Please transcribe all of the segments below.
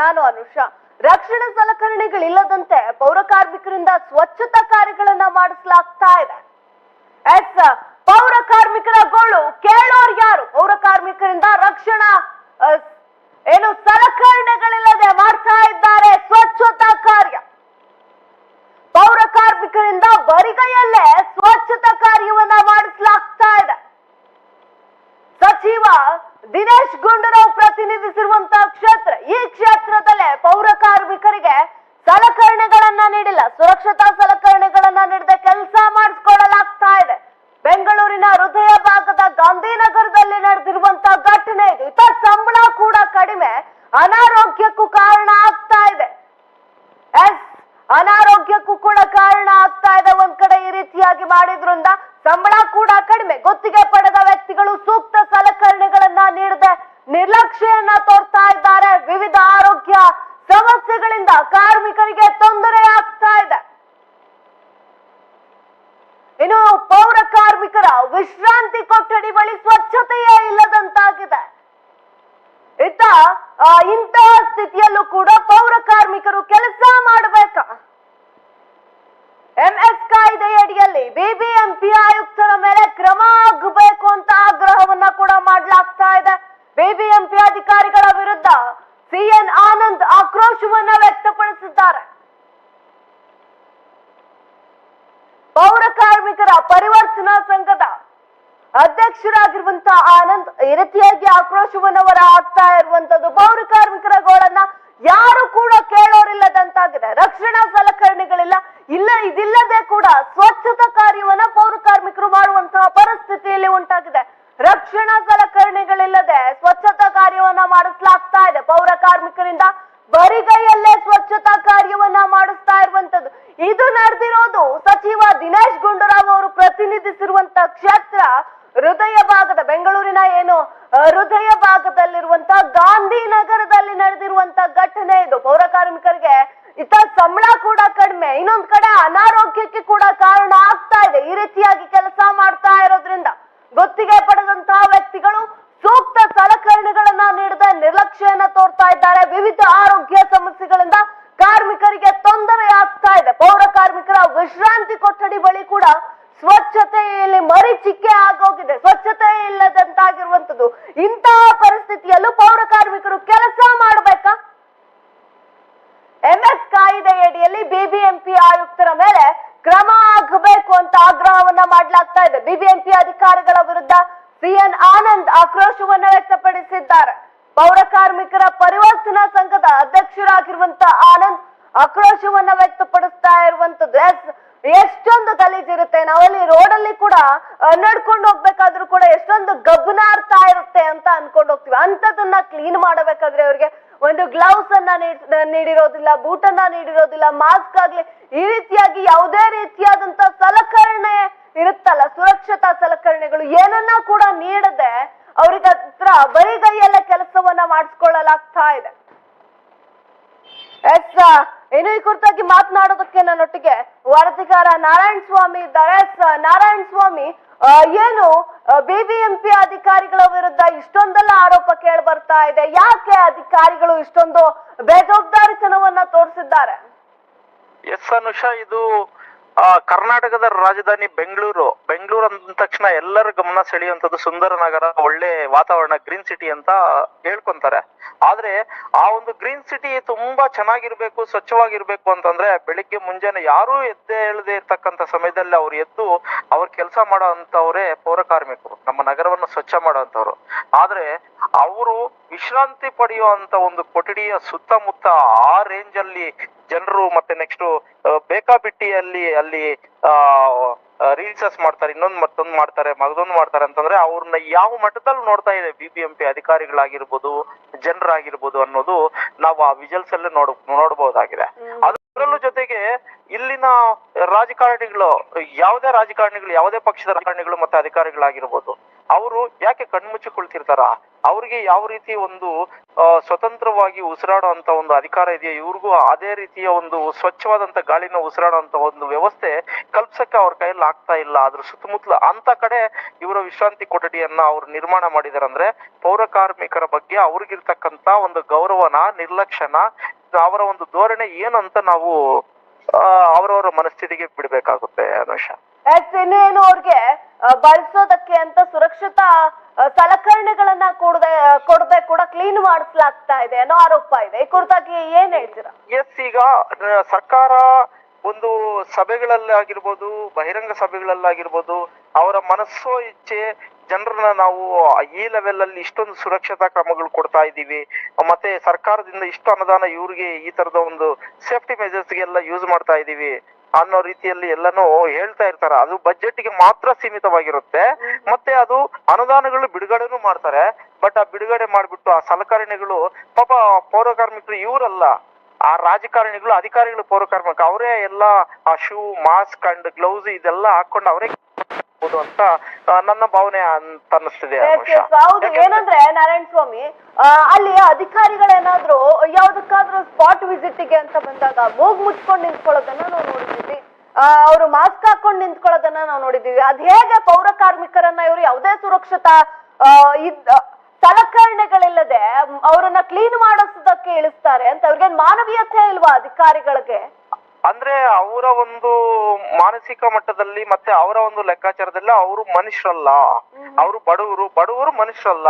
ನಾನು ಅನುಷಾ. ರಕ್ಷಣಾ ಸಲಕರಣೆಗಳಿಲ್ಲದಂತೆ ಪೌರ ಕಾರ್ಮಿಕರಿಂದ ಸ್ವಚ್ಛತಾ ಕಾರ್ಯಗಳನ್ನ ಮಾಡಿಸಲಾಗ್ತಾ ಇದೆ. ಎಸ್, ಪೌರ ಕಾರ್ಮಿಕರ ಗೋಳು ಕೇಳೋರು ಯಾರು? ಪೌರ ಕಾರ್ಮಿಕರಿಂದ ರಕ್ಷಣಾ ಏನು ಸಲಕರಣೆಗಳಿಲ್ಲದೆ ಮಾಡ್ತಾ ಇದ್ದಾರೆ ಸ್ವಚ್ಛತಾ ಕಾರ್ಯ. ಪೌರ ಕಾರ್ಮಿಕರಿಂದ ಬರಿಗೈಯಲ್ಲೇ ಸ್ವಚ್ಛತಾ ಕಾರ್ಯವನ್ನ ಮಾಡಿಸಲಾಗ್ತಾ ಇದೆ. ಸಚಿವ ದಿನೇಶ್ ಗುಂಡೂರಾವ್ ಪ್ರತಿನಿಧಿಸಿರುವಂತಹ ಕ್ಷೇತ್ರ ಈ ಕ್ಷೇತ್ರದಲ್ಲೇ ಪೌರ ಕಾರ್ಮಿಕರಿಗೆ ಸಲಕರಣೆಗಳನ್ನ ನೀಡಿಲ್ಲ. ಸುರಕ್ಷತಾ ಸಲಕರಣೆಗಳನ್ನ ನೀಡದೆ ಕೆಲಸ ಮಾಡಿಸ್ಕೊಳ್ಳಲಾಗ್ತಾ ಇದೆ ಬೆಂಗಳೂರಿನ ಹೃದಯ ಭಾಗದ ಗಾಂಧಿನಗರದಲ್ಲಿ ನಡೆದಿರುವಂತಹ ಘಟನೆ ಇದು ಇತ ಸಂಬಳ ಕೂಡ ಕಡಿಮೆ ಅನಾರೋಗ್ಯಕ್ಕೂ ಕಾರಣ ಆಗ್ತಾ ಇದೆ ಎಸ್ ಅನಾರೋಗ್ಯಕ್ಕೂ ಕೂಡ ಕಾರಣ ಆಗ್ತಾ ಇದೆ ಒಂದ್ ಕಡೆ ಈ ರೀತಿಯಾಗಿ ಮಾಡಿದ್ರಿಂದ ಸಂಬಳ ಕೂಡ ಕಡಿಮೆ ಗುತ್ತಿಗೆ ಪಡೆದ ವ್ಯಕ್ತಿಗಳು ಸೂಕ್ತ ಸಲಕರಣೆಗಳನ್ನ ನೀಡದೆ ನಿರ್ಲಕ್ಷ್ಯವನ್ನ ತೋರ್ತಾ ಇದ್ದಾರೆ ವಿವಿಧ ಆರೋಗ್ಯ ಸಮಸ್ಯೆಗಳಿಂದ ಕಾರ್ಮಿಕರಿಗೆ ತೊಂದರೆ ಆಗ್ತಾ ಇದೆ ಇನ್ನು ಪೌರ ಕಾರ್ಮಿಕರ ವಿಶ್ರಾಂತಿ ಕೊಠಡಿ ಬಳಿ ಸ್ವಚ್ಛತೆಯೇ ಇಲ್ಲದಂತಾಗಿದೆ ಇತ್ತ ಆ, ಇಂತಹ ಸ್ಥಿತಿಯಲ್ಲೂ ಕೂಡ ಪೌರ ಕಾರ್ಮಿಕರು ಕೆಲಸ ಮಾಡಬೇಕ ಎಂಎಸ್ ಕಾಯ್ದೆಯಡಿಯಲ್ಲಿ ಬಿಬಿಎಂಪಿ ಆಯುಕ್ತರ ಮೇಲೆ ಕ್ರಮ ಆಗಬೇಕು ಅಂತ ಆಗ್ರಹವನ್ನ ಕೂಡ ಮಾಡಲಾಗ್ತಾ ಇದೆ. ಬಿಬಿಎಂಪಿ ಅಧಿಕಾರಿಗಳ ವಿರುದ್ಧ ಸಿಎನ್ ಆನಂದ್ ಆಕ್ರೋಶವನ್ನ ವ್ಯಕ್ತಪಡಿಸಿದ್ದಾರೆ. ಪೌರ ಕಾರ್ಮಿಕರ ಪರಿವರ್ತನಾ ಸಂಘದ ಅಧ್ಯಕ್ಷರಾಗಿರುವಂತಹ ಆನಂದ್ ಈ ರೀತಿಯಾಗಿ ಆಕ್ರೋಶವನ್ನು ಹೊರ ಆಗ್ತಾ ಇರುವಂತದ್ದು ಪೌರ ಕಾರ್ಮಿಕರ ಗೋಳನ್ನ ಯಾರು ಕೂಡ ಕೇಳೋರಿಲ್ಲದಂತಾಗಿದೆ. ರಕ್ಷಣಾ ಸಲಕರಣೆಗಳಿಲ್ಲ. ಇಲ್ಲ, ಇದಿಲ್ಲದೆ ಕೂಡ ಸ್ವಚ್ಛತಾ ಕಾರ್ಯವನ್ನ ಪೌರ ಕಾರ್ಮಿಕರು ಮಾಡುವಂತಹ ಪರಿಸ್ಥಿತಿಯಲ್ಲಿ ಉಂಟಾಗಿದೆ. ರಕ್ಷಣಾ ಸಲಕರಣೆಗಳಿಲ್ಲದೆ ಸ್ವಚ್ಛತಾ ಕಾರ್ಯವನ್ನ ಮಾಡಿಸಲಾಗ್ತಾ ಇದೆ. ಪೌರ ಕಾರ್ಮಿಕರಿಂದ ಬರಿಗೈಯಲ್ಲೇ ಸ್ವಚ್ಛತಾ ಕಾರ್ಯವನ್ನ ಮಾಡಿಸ್ತಾ ಇರುವಂತದ್ದು. ಇದು ನಡೆದಿರೋದು ಸಚಿವ ದಿನೇಶ್ ಗುಂಡೂರಾವ್ ಅವರು ಪ್ರತಿನಿಧಿಸಿರುವಂತ ಕ್ಷೇತ್ರ ಹೃದಯ ಭಾಗದ, ಬೆಂಗಳೂರಿನ ಏನು ಹೃದಯ ಭಾಗದಲ್ಲಿರುವಂತ ಗಾಂಧಿನಗರದಲ್ಲಿ ನಡೆದಿರುವಂತ ಘಟನೆ ಇದು. ಪೌರ ಕಾರ್ಮಿಕರಿಗೆ ಇತ ಸಂಬಳ ಕೂಡ ಕಡಿಮೆ. ಇನ್ನೊಂದ್ ಕಡೆ ಅನಾರೋಗ್ಯಕ್ಕೆ ಕೂಡ ಕಾರಣ ಆಗ್ತಾ ಇದೆ. ಈ ರೀತಿಯಾಗಿ ಕೆಲಸ ಮಾಡ್ತಾ ಇರೋದ್ರಿಂದ. ಗುತ್ತಿಗೆ ಪಡೆದಂತಹ ವ್ಯಕ್ತಿಗಳು ಸೂಕ್ತ ಸಲಕರಣೆಗಳನ್ನ ನೀಡದೆ ನಿರ್ಲಕ್ಷ್ಯನ ತೋರ್ತಾ ಇದ್ದಾರೆ. ವಿವಿಧ ಆರೋಗ್ಯ ಸಮಸ್ಯೆಗಳಿಂದ ಕಾರ್ಮಿಕರಿಗೆ ತೊಂದರೆ ಆಗ್ತಾ ಇದೆ. ಪೌರ ಕಾರ್ಮಿಕರ ವಿಶ್ರಾಂತಿ ಕೊಠಡಿ ಬಳಿ ಕೂಡ ಸ್ವಚ್ಛತೆಯಲ್ಲಿ ಮರಿಚಿಕ್ಕೆ ಆಗೋಗಿದೆ. ಸ್ವಚ್ಛತೆ ಇಲ್ಲದಂತಾಗಿರುವಂತದ್ದು ಇಂತಹ ಪರಿಸ್ಥಿತಿಯಲ್ಲೂ ಪೌರ ಕಾರ್ಮಿಕರು ಕೆಲಸ ಮಾಡಬೇಕಾ? ಎಂಎಸ್ ಕಾಯ್ದೆಯಡಿಯಲ್ಲಿ ಬಿಬಿಎಂಪಿ ಆಯುಕ್ತರ ಮೇಲೆ ಕ್ರಮ ಆಗಬೇಕು ಅಂತ ಆಗ್ರಹವನ್ನ ಮಾಡಲಾಗ್ತಾ ಇದೆ. ಬಿಬಿಎಂಪಿ ಅಧಿಕಾರಿಗಳ ವಿರುದ್ಧ ಸಿಎನ್ ಆನಂದ್ ಆಕ್ರೋಶವನ್ನ ವ್ಯಕ್ತಪಡಿಸಿದ್ದಾರೆ. ಪೌರ ಕಾರ್ಮಿಕರ ಪರಿವರ್ತನಾ ಸಂಘದ ಅಧ್ಯಕ್ಷರಾಗಿರುವಂತ ಆನಂದ್ ಆಕ್ರೋಶವನ್ನ ವ್ಯಕ್ತಪಡಿಸ್ತಾ ಇರುವಂತದ್ದು. ಎಸ್, ಎಷ್ಟೊಂದು ಗಲೀಜಿರುತ್ತೆ ನಾವಲ್ಲಿ ರೋಡಲ್ಲಿ ಕೂಡ ನಡ್ಕೊಂಡು ಹೋಗ್ಬೇಕಾದ್ರೂ ಕೂಡ ಎಷ್ಟೊಂದು ಗಬ್ಬನಾರ್ತಾ ಇರುತ್ತೆ ಅಂತ ಅನ್ಕೊಂಡು ಹೋಗ್ತೀವಿ. ಅಂತದನ್ನ ಕ್ಲೀನ್ ಮಾಡಬೇಕಾದ್ರೆ ಅವ್ರಿಗೆ ಒಂದು ಗ್ಲೌಸ್ ಅನ್ನ ನೀಡ್- ನೀಡಿರೋದಿಲ್ಲ ಬೂಟ್ ಅನ್ನ ನೀಡಿರೋದಿಲ್ಲ ಮಾಸ್ಕ್ ಆಗ್ಲಿ, ಈ ರೀತಿಯಾಗಿ ಯಾವುದೇ ರೀತಿಯಾದಂತ ಸಲಕರಣೆ ಇರುತ್ತಲ್ಲ, ಸುರಕ್ಷತಾ ಸಲಕರಣೆಗಳು, ಏನನ್ನ ಕೂಡ ನೀಡದೆ ಅವ್ರಿಗೆ ಹತ್ರ ಬರಿಗೈಯಲ್ಲೇ ಕೆಲಸವನ್ನ ಮಾಡಿಸ್ಕೊಳ್ಳಲಾಗ್ತಾ ಇದೆ. ಎಸ್ ಏನು ಈ ಕುರಿತಾಗಿ ಮಾತನಾಡೋದಕ್ಕೆ ನನ್ನೊಟ್ಟಿಗೆ ವರದಿಗಾರ ನಾರಾಯಣ ಸ್ವಾಮಿ ಇದ್ದಾರೆ ನಾರಾಯಣ ಸ್ವಾಮಿ ಏನು ಬಿಬಿಎಂಪಿ ಅಧಿಕಾರಿಗಳ ವಿರುದ್ಧ ಇಷ್ಟೊಂದೆಲ್ಲ ಆರೋಪ ಕೇಳಿ ಬರ್ತಾ ಇದೆ. ಯಾಕೆ ಅಧಿಕಾರಿಗಳು ಇಷ್ಟೊಂದು ಬೇಜವಾಬ್ದಾರಿತನವನ್ನ ತೋರಿಸಿದ್ದಾರೆ? ಎಸ್, ಅನುಷಾ, ಇದು ಆ, ಕರ್ನಾಟಕದ ರಾಜಧಾನಿ ಬೆಂಗಳೂರು. ಬೆಂಗಳೂರು ಅಂದ ತಕ್ಷಣ ಎಲ್ಲರ ಗಮನ ಸೆಳೆಯುವಂತದ್ದು ಸುಂದರ ನಗರ ಒಳ್ಳೆ ವಾತಾವರಣ ಗ್ರೀನ್ ಸಿಟಿ ಅಂತ ಹೇಳ್ಕೊಂತಾರೆ. ಆದ್ರೆ ಆ ಒಂದು ಗ್ರೀನ್ ಸಿಟಿ ತುಂಬಾ ಚೆನ್ನಾಗಿರ್ಬೇಕು ಸ್ವಚ್ಛವಾಗಿರ್ಬೇಕು ಅಂತಂದ್ರೆ ಬೆಳಿಗ್ಗೆ ಮುಂಜಾನೆ ಯಾರೂ ಎದ್ದೆ ಹೇಳದೆ ಇರ್ತಕ್ಕಂತ ಸಮಯದಲ್ಲಿ ಅವ್ರು ಎದ್ದು ಅವ್ರ ಕೆಲಸ ಮಾಡೋ ಅಂತವ್ರೆ ಪೌರ ಕಾರ್ಮಿಕರು. ನಮ್ಮ ನಗರವನ್ನು ಸ್ವಚ್ಛ ಮಾಡೋಂಥವ್ರು ಆದ್ರೆ ಅವರು ವಿಶ್ರಾಂತಿ ಪಡೆಯುವಂತ ಒಂದು ಕೊಠಡಿಯ ಸುತ್ತಮುತ್ತ ಆ ರೇಂಜ್ ಅಲ್ಲಿ ಜನರು ಮತ್ತೆ ನೆಕ್ಸ್ಟ್ ಬೇಕಾಬಿಟ್ಟಿಯಲ್ಲಿ ಅಲ್ಲಿ ರೀಲ್ಸಸ್ ಮಾಡ್ತಾರೆ ಇನ್ನೊಂದ್ ಮತ್ತೊಂದು ಮಾಡ್ತಾರೆ ಮಗದೊಂದ್ ಮಾಡ್ತಾರೆ ಅಂತಂದ್ರೆ ಅವ್ರನ್ನ ಯಾವ ಮಟ್ಟದಲ್ಲಿ ನೋಡ್ತಾ ಇದೆ ಬಿ ಬಿ ಎಂ ಪಿ ಅಧಿಕಾರಿಗಳಾಗಿರ್ಬೋದು ಜನರಾಗಿರ್ಬೋದು ಅನ್ನೋದು ನಾವು ಆ ವಿಜಲ್ಸ್ ಅಲ್ಲಿ ನೋಡ್ ನೋಡಬಹುದಾಗಿದೆ ಅದರಲ್ಲೂ ಜೊತೆಗೆ ಇಲ್ಲಿನ ರಾಜಕಾರಣಿಗಳು ಯಾವುದೇ ರಾಜಕಾರಣಿಗಳು ಯಾವುದೇ ಪಕ್ಷದ ರಾಜಕಾರಣಿಗಳು ಮತ್ತೆ ಅಧಿಕಾರಿಗಳಾಗಿರ್ಬೋದು ಅವರು ಯಾಕೆ ಕಣ್ಮುಚ್ಚಿ ಕುಳಿತಿರ್ತಾರ ಅವ್ರಿಗೆ ಯಾವ ರೀತಿ ಒಂದು ಸ್ವತಂತ್ರವಾಗಿ ಸ್ವತಂತ್ರವಾಗಿ ಉಸಿರಾಡುವಂತ ಒಂದು ಅಧಿಕಾರ ಇದೆಯಾ? ಇವ್ರಿಗೂ ಅದೇ ರೀತಿಯ ಒಂದು ಸ್ವಚ್ಛವಾದಂತ ಗಾಳಿನ ಉಸಿರಾಡುವಂತ ಒಂದು ವ್ಯವಸ್ಥೆ ಕಲ್ಪ್ಸಕ್ಕೆ ಅವ್ರ ಕೈಯಲ್ಲಿ ಆಗ್ತಾ ಇಲ್ಲ. ಅದ್ರ ಸುತ್ತಮುತ್ತಲ ಅಂತ ಕಡೆ ಇವರ ವಿಶ್ರಾಂತಿ ಕೊಠಡಿಯನ್ನ ಅವ್ರು ನಿರ್ಮಾಣ ಮಾಡಿದಾರಂದ್ರೆ ಪೌರ ಕಾರ್ಮಿಕರ ಬಗ್ಗೆ ಅವ್ರಿಗಿರ್ತಕ್ಕಂತ ಒಂದು ಗೌರವನ, ನಿರ್ಲಕ್ಷ್ಯನ, ಅವರ ಒಂದು ಧೋರಣೆ ಏನಂತ ನಾವು ಅವರವರ ಮನಸ್ಥಿತಿಗೆ ಬಿಡ್ಬೇಕಾಗುತ್ತೆ ಅನುಷ. ಇನ್ನೇನು ಅವ್ರಿಗೆ ಬಳಸೋದಕ್ಕೆ ಅಂತ ಸುರಕ್ಷತಾ ಸಲಕರಣೆಗಳನ್ನ ಕೊಡದೆ ಕೊಡದೆ ಕೂಡ ಕ್ಲೀನ್ ಮಾಡಿಸ್ಲಾಗ್ತಾ ಇದೆ ಅನ್ನೋ ಆರೋಪ ಇದೆ. ಈ ಕುರಿತಾಗಿ ಏನ್ ಹೇಳ್ತೀರಾ? ಎಸ್, ಈಗ ಸರ್ಕಾರ ಒಂದು ಸಭೆಗಳಲ್ಲಿ ಆಗಿರ್ಬೋದು ಬಹಿರಂಗ ಸಭೆಗಳಲ್ಲಾಗಿರ್ಬೋದು, ಅವರ ಮನಸ್ಸೋ ಇಚ್ಛೆ ಜನರನ್ನ ನಾವು ಈ ಲೆವೆಲ್ ಅಲ್ಲಿ ಇಷ್ಟೊಂದು ಸುರಕ್ಷತಾ ಕ್ರಮಗಳು ಕೊಡ್ತಾ ಇದ್ದೀವಿ. ಮತ್ತೆ ಸರ್ಕಾರದಿಂದ ಇಷ್ಟು ಅನುದಾನ ಇವ್ರಿಗೆ ಈ ತರದ ಒಂದು ಸೇಫ್ಟಿ ಮೆಜರ್ಸ್ಗೆಲ್ಲ ಯೂಸ್ ಮಾಡ್ತಾ ಇದೀವಿ ಅನ್ನೋ ರೀತಿಯಲ್ಲಿ ಎಲ್ಲನೂ ಹೇಳ್ತಾ ಇರ್ತಾರೆ. ಅದು ಬಜೆಟ್ಗೆ ಗೆ ಮಾತ್ರ ಸೀಮಿತವಾಗಿರುತ್ತೆ. ಮತ್ತೆ ಅದು ಅನುದಾನಗಳು ಬಿಡುಗಡೆನೂ ಮಾಡ್ತಾರೆ. ಬಟ್ ಆ ಬಿಡುಗಡೆ ಮಾಡ್ಬಿಟ್ಟು ಆ ಸಲಕರಣೆಗಳು ಪಾಪ ಪೌರ ಕಾರ್ಮಿಕರು ಇವರಲ್ಲ. ಆ ರಾಜಕಾರಣಿಗಳು ಅಧಿಕಾರಿಗಳು ಪೌರ ಕಾರ್ಮಿಕ ಅವರೇ ಎಲ್ಲ ಆ ಶೂ ಮಾಸ್ಕ್ ಅಂಡ್ ಗ್ಲೌಸ್ ಇದೆಲ್ಲ ಹಾಕೊಂಡು ಅವರೇ ಅಂತ ನನ್ನ ಭಾವನೆ ಅಂತ ಅನ್ನಿಸ್ತಿದೆ. ಹೌದು. ಏನಂದ್ರೆ ನಾರಾಯಣ ಸ್ವಾಮಿ ಅಲ್ಲಿ ಅಧಿಕಾರಿಗಳೇನಾದ್ರೂ ಯಾವ್ದಕ್ಕಾದ್ರೂ ಸ್ಪಾಟ್ ವಿಸಿಟ್ಗೆ ಅಂತ ಬಂದಾಗ ಮೂಗ್ ಮುಚ್ಕೊಂಡು ನಿಂತ್ಕೊಳ್ಳೋದನ್ನ ನಾವು ನೋಡಿದ್ವಿ ಅವರು ಮಾಸ್ಕ್ ಹಾಕೊಂಡು ನಿಂತ್ಕೊಳ್ಳೋದನ್ನ ನಾವು ನೋಡಿದೀವಿ ಅದ್ ಹೇಗೆ ಪೌರ ಕಾರ್ಮಿಕರನ್ನ ಇವರು ಯಾವುದೇ ಸುರಕ್ಷತಾ ಇದ್ ಸಲಕರಣೆಗಳಿಲ್ಲದೆ ಅವರನ್ನ ಕ್ಲೀನ್ ಮಾಡಿಸೋದಕ್ಕೆ ಇಳಿಸ್ತಾರೆ ಅಂತ ಅವ್ರಿಗೆ ಮಾನವೀಯತೆ ಇಲ್ವಾ ಅಧಿಕಾರಿಗಳಿಗೆ? ಅಂದ್ರೆ ಅವರ ಒಂದು ಮಾನಸಿಕ ಮಟ್ಟದಲ್ಲಿ ಮತ್ತೆ ಅವರ ಒಂದು ಲೆಕ್ಕಾಚಾರದಲ್ಲಿ ಅವರು ಮನುಷ್ಯರಲ್ಲ. ಅವರು ಬಡವರು. ಬಡವರು ಮನುಷ್ಯರಲ್ಲ.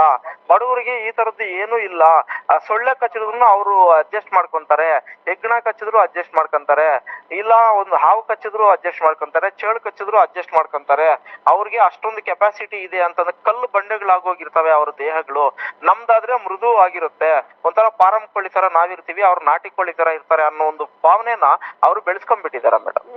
ಬಡವರಿಗೆ ಈ ತರದ್ದು ಏನೂ ಇಲ್ಲ. ಆ, ಸೊಳ್ಳೆ ಕಚ್ಚಿದ್ರು ಅವರು ಅಡ್ಜಸ್ಟ್ ಮಾಡ್ಕೊಂತಾರೆ. ಹೆಗ್ಗಣ ಕಚ್ಚಿದ್ರು ಅಡ್ಜಸ್ಟ್ ಮಾಡ್ಕೊಂತಾರೆ. ಇಲ್ಲ, ಒಂದು ಹಾವು ಕಚ್ಚಿದ್ರು ಅಡ್ಜಸ್ಟ್ ಮಾಡ್ಕೊಂತಾರೆ, ಚೇಳು ಕಚ್ಚಿದ್ರು ಅಡ್ಜಸ್ಟ್ ಮಾಡ್ಕೊಂತಾರೆ. ಅವ್ರಿಗೆ ಅಷ್ಟೊಂದು ಕೆಪಾಸಿಟಿ ಇದೆ ಅಂತಂದ್ರೆ ಕಲ್ಲು ಬಂಡೆಗಳಾಗೋಗಿರ್ತವೆ ಅವ್ರ ದೇಹಗಳು. ನಮ್ದಾದ್ರೆ ಮೃದು ಆಗಿರುತ್ತೆ. ಒಂಥರ ಪಾರಂ ಕೋಳಿ ತರ ನಾವಿರ್ತೀವಿ, ಅವ್ರು ನಾಟಿ ಕೋಳಿ ತರ ಇರ್ತಾರೆ ಅನ್ನೋ ಒಂದು ಭಾವನೆನ ಅವ್ರು ಬೆಳೆಸ್ಕೊಂಡ್ಬಿಟ್ಟಿದ್ದಾರೆ ಮೇಡಮ್.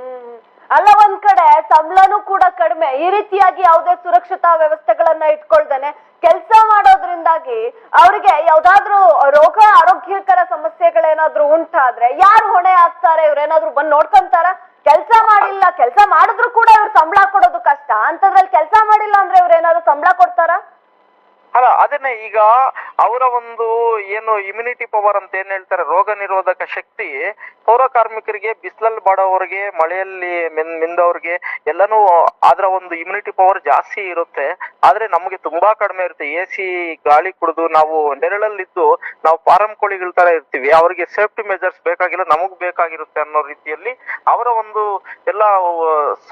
ಅಲ್ಲ, ಒಂದ್ ಕಡೆ ಸಂಬಳನೂ ಕೂಡ ಕಡಿಮೆ. ಈ ರೀತಿಯಾಗಿ ಯಾವುದೇ ಸುರಕ್ಷತಾ ವ್ಯವಸ್ಥೆಗಳನ್ನ ಇಟ್ಕೊಳ್ದೇನೆ ಕೆಲಸ ಮಾಡೋದ್ರಿಂದಾಗಿ ಅವರಿಗೆ ಯಾವ್ದಾದ್ರು ರೋಗ ಆರೋಗ್ಯಕರ ಸಮಸ್ಯೆಗಳೇನಾದ್ರೂ ಉಂಟಾದ್ರೆ ಯಾರು ಹೊಣೆ ಆಗ್ತಾರೆ ಇವ್ರೇನಾದ್ರು ಬಂದ್ ನೋಡ್ಕೊಂತಾರ? ಕೆಲಸ ಮಾಡಿಲ್ಲ, ಕೆಲಸ ಮಾಡಿದ್ರು ಕೂಡ ಇವ್ರು ಸಂಬಳ ಕೊಡೋದು ಕಷ್ಟ. ಅಂತದ್ರಲ್ಲಿ ಕೆಲಸ ಮಾಡಿಲ್ಲ ಅಂದ್ರೆ ಇವ್ರೇನಾದ್ರು ಸಂಬಳ ಕೊಡ್ತಾರ? ಅಲ್ಲ, ಅದನ್ನೇ ಈಗ ಅವರ ಒಂದು ಏನು ಇಮ್ಯುನಿಟಿ ಪವರ್ ಅಂತ ಏನ್ ಹೇಳ್ತಾರೆ, ರೋಗ ನಿರೋಧಕ ಶಕ್ತಿ, ಪೌರ ಕಾರ್ಮಿಕರಿಗೆ ಬಿಸಿಲಲ್ಲಿ ಬಾಡೋವ್ರಿಗೆ, ಮಳೆಯಲ್ಲಿ ಮಿನ್, ಮಿಂದವ್ರಿಗೆ ಎಲ್ಲಾನು ಅದರ ಒಂದು ಇಮ್ಯುನಿಟಿ ಪವರ್ ಜಾಸ್ತಿ ಇರುತ್ತೆ. ಆದ್ರೆ ನಮಗೆ ತುಂಬಾ ಕಡಿಮೆ ಇರುತ್ತೆ. ಎ ಸಿ ಗಾಳಿ ಕುಡಿದು ನಾವು ನೆರಳಲ್ಲಿದ್ದು ನಾವು ಫಾರಂ ಕೋಳಿಗಳ ತರ ಇರ್ತೀವಿ. ಅವರಿಗೆ ಸೇಫ್ಟಿ ಮೆಜರ್ಸ್ ಬೇಕಾಗಿಲ್ಲ, ನಮಗ್ ಬೇಕಾಗಿರುತ್ತೆ ಅನ್ನೋ ರೀತಿಯಲ್ಲಿ ಅವರ ಒಂದು ಎಲ್ಲ,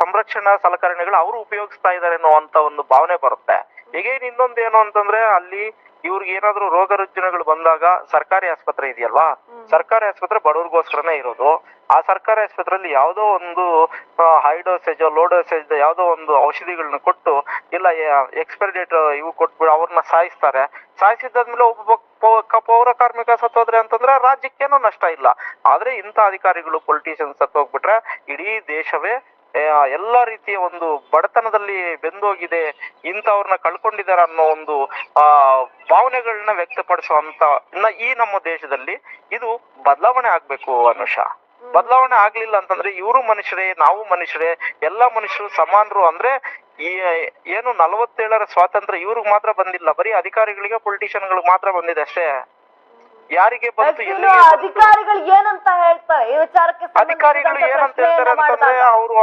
ಸಂರಕ್ಷಣಾ ಸಲಕರಣೆಗಳು ಅವರು ಉಪಯೋಗಿಸ್ತಾ ಇದ್ದಾರೆ ಅನ್ನೋ ಒಂದು ಭಾವನೆ ಬರುತ್ತೆ. ಈಗ ಇನ್ನೊಂದ್ ಏನು ಅಂತಂದ್ರೆ ಅಲ್ಲಿ ಇವ್ರಿಗೆ ಏನಾದ್ರು ರೋಗ ರುಜಿನಗಳು ಬಂದಾಗ ಸರ್ಕಾರಿ ಆಸ್ಪತ್ರೆ ಇದೆಯಲ್ವಾ? ಸರ್ಕಾರಿ ಆಸ್ಪತ್ರೆ ಬಡವ್ರಿಗೋಸ್ಕರನೇ ಇರೋದು. ಆ ಸರ್ಕಾರಿ ಆಸ್ಪತ್ರೆಯಲ್ಲಿ ಯಾವುದೋ ಒಂದು ಹೈಡೋಸೇಜ್ ಲೋಡೋಸೇಜ್ ಲೋ ಡೋಸೇಜ್ ಯಾವುದೋ ಒಂದು ಔಷಧಿಗಳನ್ನ ಕೊಟ್ಟು ಇಲ್ಲ ಎಕ್ಸ್ಪೈರಿ ಡೇಟ್ ಇವು ಕೊಟ್ಬಿಟ್ಟು ಅವ್ರನ್ನ ಸಾಯಿಸ್ತಾರೆ. ಸಾಯಿಸಿದ್ದಾದ್ಮೇಲೆ ಒಬ್ಬ ಪೌರ ಕಾರ್ಮಿಕ ಸತ್ತೋದ್ರೆ ಅಂತಂದ್ರೆ ರಾಜ್ಯಕ್ಕೇನೂ ನಷ್ಟ ಇಲ್ಲ. ಆದ್ರೆ ಇಂಥ ಅಧಿಕಾರಿಗಳು ಪೊಲಿಟಿಷಿಯನ್ ಸತ್ತೋಗ್ಬಿಟ್ರೆ ಇಡೀ ದೇಶವೇ ಎಲ್ಲಾ ರೀತಿಯ ಒಂದು ಬಡತನದಲ್ಲಿ ಬೆಂದೋಗಿದೆ ಇಂಥವ್ರನ್ನ ಕಳ್ಕೊಂಡಿದ್ದಾರೆ ಅನ್ನೋ ಒಂದು ಆ ಭಾವನೆಗಳನ್ನ ವ್ಯಕ್ತಪಡಿಸುವಂತ ಈ ನಮ್ಮ ದೇಶದಲ್ಲಿ ಇದು ಬದಲಾವಣೆ ಆಗ್ಬೇಕು ಅನುಷ. ಬದಲಾವಣೆ ಆಗ್ಲಿಲ್ಲ ಅಂತಂದ್ರೆ ಇವರು ಮನುಷ್ಯರೇ ನಾವು ಮನುಷ್ಯರೇ ಎಲ್ಲಾ ಮನುಷ್ಯರು ಸಮಾನರು ಅಂದ್ರೆ ಈ ಏನು ನಲವತ್ತೇಳರ ಸ್ವಾತಂತ್ರ್ಯ ಇವ್ರಿಗೆ ಮಾತ್ರ ಬಂದಿಲ್ಲ ಬರೀ ಅಧಿಕಾರಿಗಳಿಗೆ ಪೊಲಿಟಿಷಿಯನ್ಗಳಿಗೆ ಮಾತ್ರ ಬಂದಿದೆ ಅಷ್ಟೇ. ಯಾರಿಗೆ ಬಂತು ಅಧಿಕಾರಿಗಳು ಏನಂತ ಹೇಳ್ತಾರೆ? ಅಧಿಕಾರಿಗಳು ಏನಂತ ಹೇಳ್ತಾರೆ ಅಂತಂದ್ರೆ ಅವರು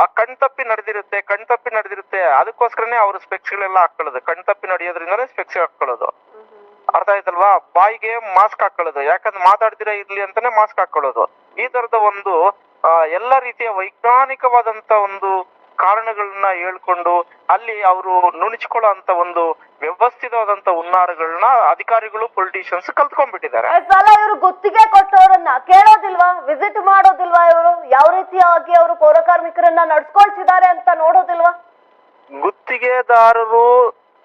ಆ ಕಣ್ತಪ್ಪಿ ನಡೆದಿರುತ್ತೆ ಕಣ್ತಪ್ಪಿ ನಡೆದಿರುತ್ತೆ, ಅದಕ್ಕೋಸ್ಕರನೇ ಅವರು ಸ್ಪೆಕ್ಸ್ ಗಳೆಲ್ಲ ಹಾಕೊಳ್ಳೋದು. ಕಣ್ತಪ್ಪಿ ನಡೆಯೋದ್ರಿಂದಲೇ ಸ್ಪೆಕ್ಸ್ ಹಾಕೊಳ್ಳೋದು. ಅರ್ಥ ಆಯ್ತಲ್ವಾ? ಬಾಯಿಗೆ ಮಾಸ್ಕ್ ಹಾಕೊಳ್ಳೋದು. ಯಾಕಂದ್ರೆ ಮಾತಾಡ್ತಿರ ಇರ್ಲಿ ಅಂತಾನೆ ಮಾಸ್ಕ್ ಹಾಕೊಳ್ಳೋದು. ಈ ತರದ ಒಂದು ಎಲ್ಲ ರೀತಿಯ ವೈಜ್ಞಾನಿಕವಾದಂತ ಒಂದು ಕಾರಣಗಳನ್ನ ಹೇಳ್ಕೊಂಡು ಅಲ್ಲಿ ಅವರು ನುಣುಚ್ಕೊಳ್ಳೋ ಅಂತ ಒಂದು ವ್ಯವಸ್ಥಿತವಾದಂತ ಹುನ್ನಾರಗಳನ್ನ ಅಧಿಕಾರಿಗಳು ಪೊಲಿಟಿಷಿಯನ್ಸ್ ಕಲ್ತ್ಕೊಂಡ್ಬಿಟ್ಟಿದ್ದಾರೆ. ಸಲ ಇವರು ಗುತ್ತಿಗೆ ಕೊಟ್ಟವರನ್ನ ಕೇಳೋದಿಲ್ವಾ? ವಿಸಿಟ್ ಮಾಡೋದಿಲ್ವಾ ಇವರು? ಯಾವ ರೀತಿಯಾಗಿ ಅವರು ಪೌರ ಕಾರ್ಮಿಕರನ್ನ ನಡ್ಸ್ಕೊಳ್ತಿದ್ದಾರೆ ಅಂತ ನೋಡೋದಿಲ್ವಾ? ಗುತ್ತಿಗೆದಾರರು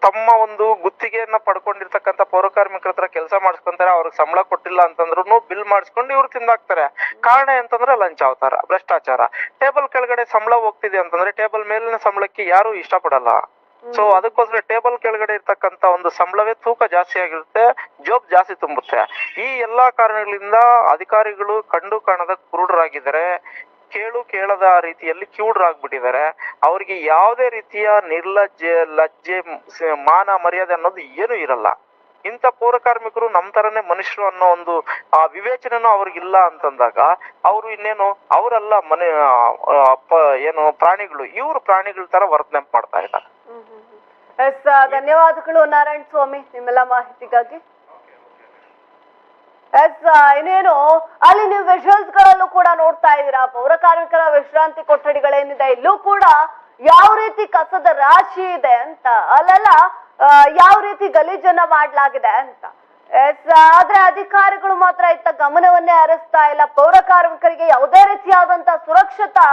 ತಮ್ಮ ಒಂದು ಗುತ್ತಿಗೆಯನ್ನ ಪಡ್ಕೊಂಡಿರ್ತಕ್ಕಂಥ ಪೌರ ಕಾರ್ಮಿಕರ ಹತ್ರ ಕೆಲಸ ಮಾಡಿಸ್ಕೊಂತಾರೆ ಅವ್ರಿಗೆ ಸಂಬಳ ಕೊಟ್ಟಿಲ್ಲ ಅಂತಂದ್ರು ಬಿಲ್ ಮಾಡಿಸ್ಕೊಂಡು ಇವ್ರು ತಿಂದಾಕ್ತಾರೆ. ಕಾರಣ ಅಂತಂದ್ರೆ ಲಂಚ ಅವತಾರ ಭ್ರಷ್ಟಾಚಾರ. ಟೇಬಲ್ ಕೆಳಗಡೆ ಸಂಬಳ ಹೋಗ್ತಿದೆ ಅಂತಂದ್ರೆ ಟೇಬಲ್ ಮೇಲಿನ ಸಂಬಳಕ್ಕೆ ಯಾರು ಇಷ್ಟಪಡಲ್ಲ. ಸೊ ಅದಕ್ಕೋಸ್ಕರ ಟೇಬಲ್ ಕೆಳಗಡೆ ಇರ್ತಕ್ಕಂತ ಒಂದು ಸಂಬಳವೇ ತೂಕ ಜಾಸ್ತಿ ಆಗಿರುತ್ತೆ ಜೋಬ್ ಜಾಸ್ತಿ ತುಂಬುತ್ತೆ. ಈ ಎಲ್ಲಾ ಕಾರಣಗಳಿಂದ ಅಧಿಕಾರಿಗಳು ಕಂಡು ಕಾಣದ ಕುರುಡರಾಗಿದ್ದಾರೆ, ಕೇಳು ಕೇಳದ ರೀತಿಯಲ್ಲಿ ಕಿವುಡ್ರಾಗ್ಬಿಟ್ಟಿದ್ದಾರೆ. ಅವ್ರಿಗೆ ಯಾವುದೇ ರೀತಿಯ ನಿರ್ಲಜ್ಜೆ, ಲಜ್ಜೆ ಮಾನ, ಮರ್ಯಾದೆ ಅನ್ನೋದು ಏನು ಇರಲ್ಲ. ಇಂಥ ಪೌರ ಕಾರ್ಮಿಕರು ನಮ್ ತರನೇ ಮನುಷ್ಯರು ಅನ್ನೋ ಒಂದು, ಆ ವಿವೇಚನೆನೂ ಅವ್ರಿಗಿಲ್ಲ ಅಂತಂದಾಗ ಅವರು ಇನ್ನೇನು ಅವರೆಲ್ಲ ಮನೆ ಏನು ಪ್ರಾಣಿಗಳು, ಇವರು ಪ್ರಾಣಿಗಳ ತರ ವರ್ತನೆ ಮಾಡ್ತಾ ಇದ್ದಾರೆ. ಎಸ್ ಧನ್ಯವಾದಗಳು ನಾರಾಯಣ ಸ್ವಾಮಿ ನಿಮ್ಮೆಲ್ಲ ಮಾಹಿತಿಗಾಗಿ. ಎಸ್ ಇನ್ನೇನು, ಅಲ್ಲಿ ನೀವು ವಿಜುವಲ್ಸ್ ಗಳಲ್ಲೂ ಕೂಡ ನೋಡ್ತಾ ಇದ್ದೀರಾ, ಪೌರ ಕಾರ್ಮಿಕರ ವಿಶ್ರಾಂತಿ ಕೊಠಡಿಗಳೇನಿದೆ, ಇಲ್ಲೂ ಕೂಡ ಯಾವ ರೀತಿ ಕಸದ ರಾಶಿ ಇದೆ ಅಂತ. ಅಲ್ಲೆಲ್ಲ ಯಾವ ರೀತಿ ಗಲೀಜನ್ನ ಮಾಡ್ಲಾಗಿದೆ ಅಂತ. ಆದ್ರೆ ಅಧಿಕಾರಿಗಳು ಮಾತ್ರ ಇತ್ತ ಗಮನವನ್ನೇ ಹರಿಸ್ತಾ ಇಲ್ಲ. ಪೌರ ಕಾರ್ಮಿಕರಿಗೆ ಯಾವುದೇ ರೀತಿಯಾದಂತ ಸುರಕ್ಷತಾ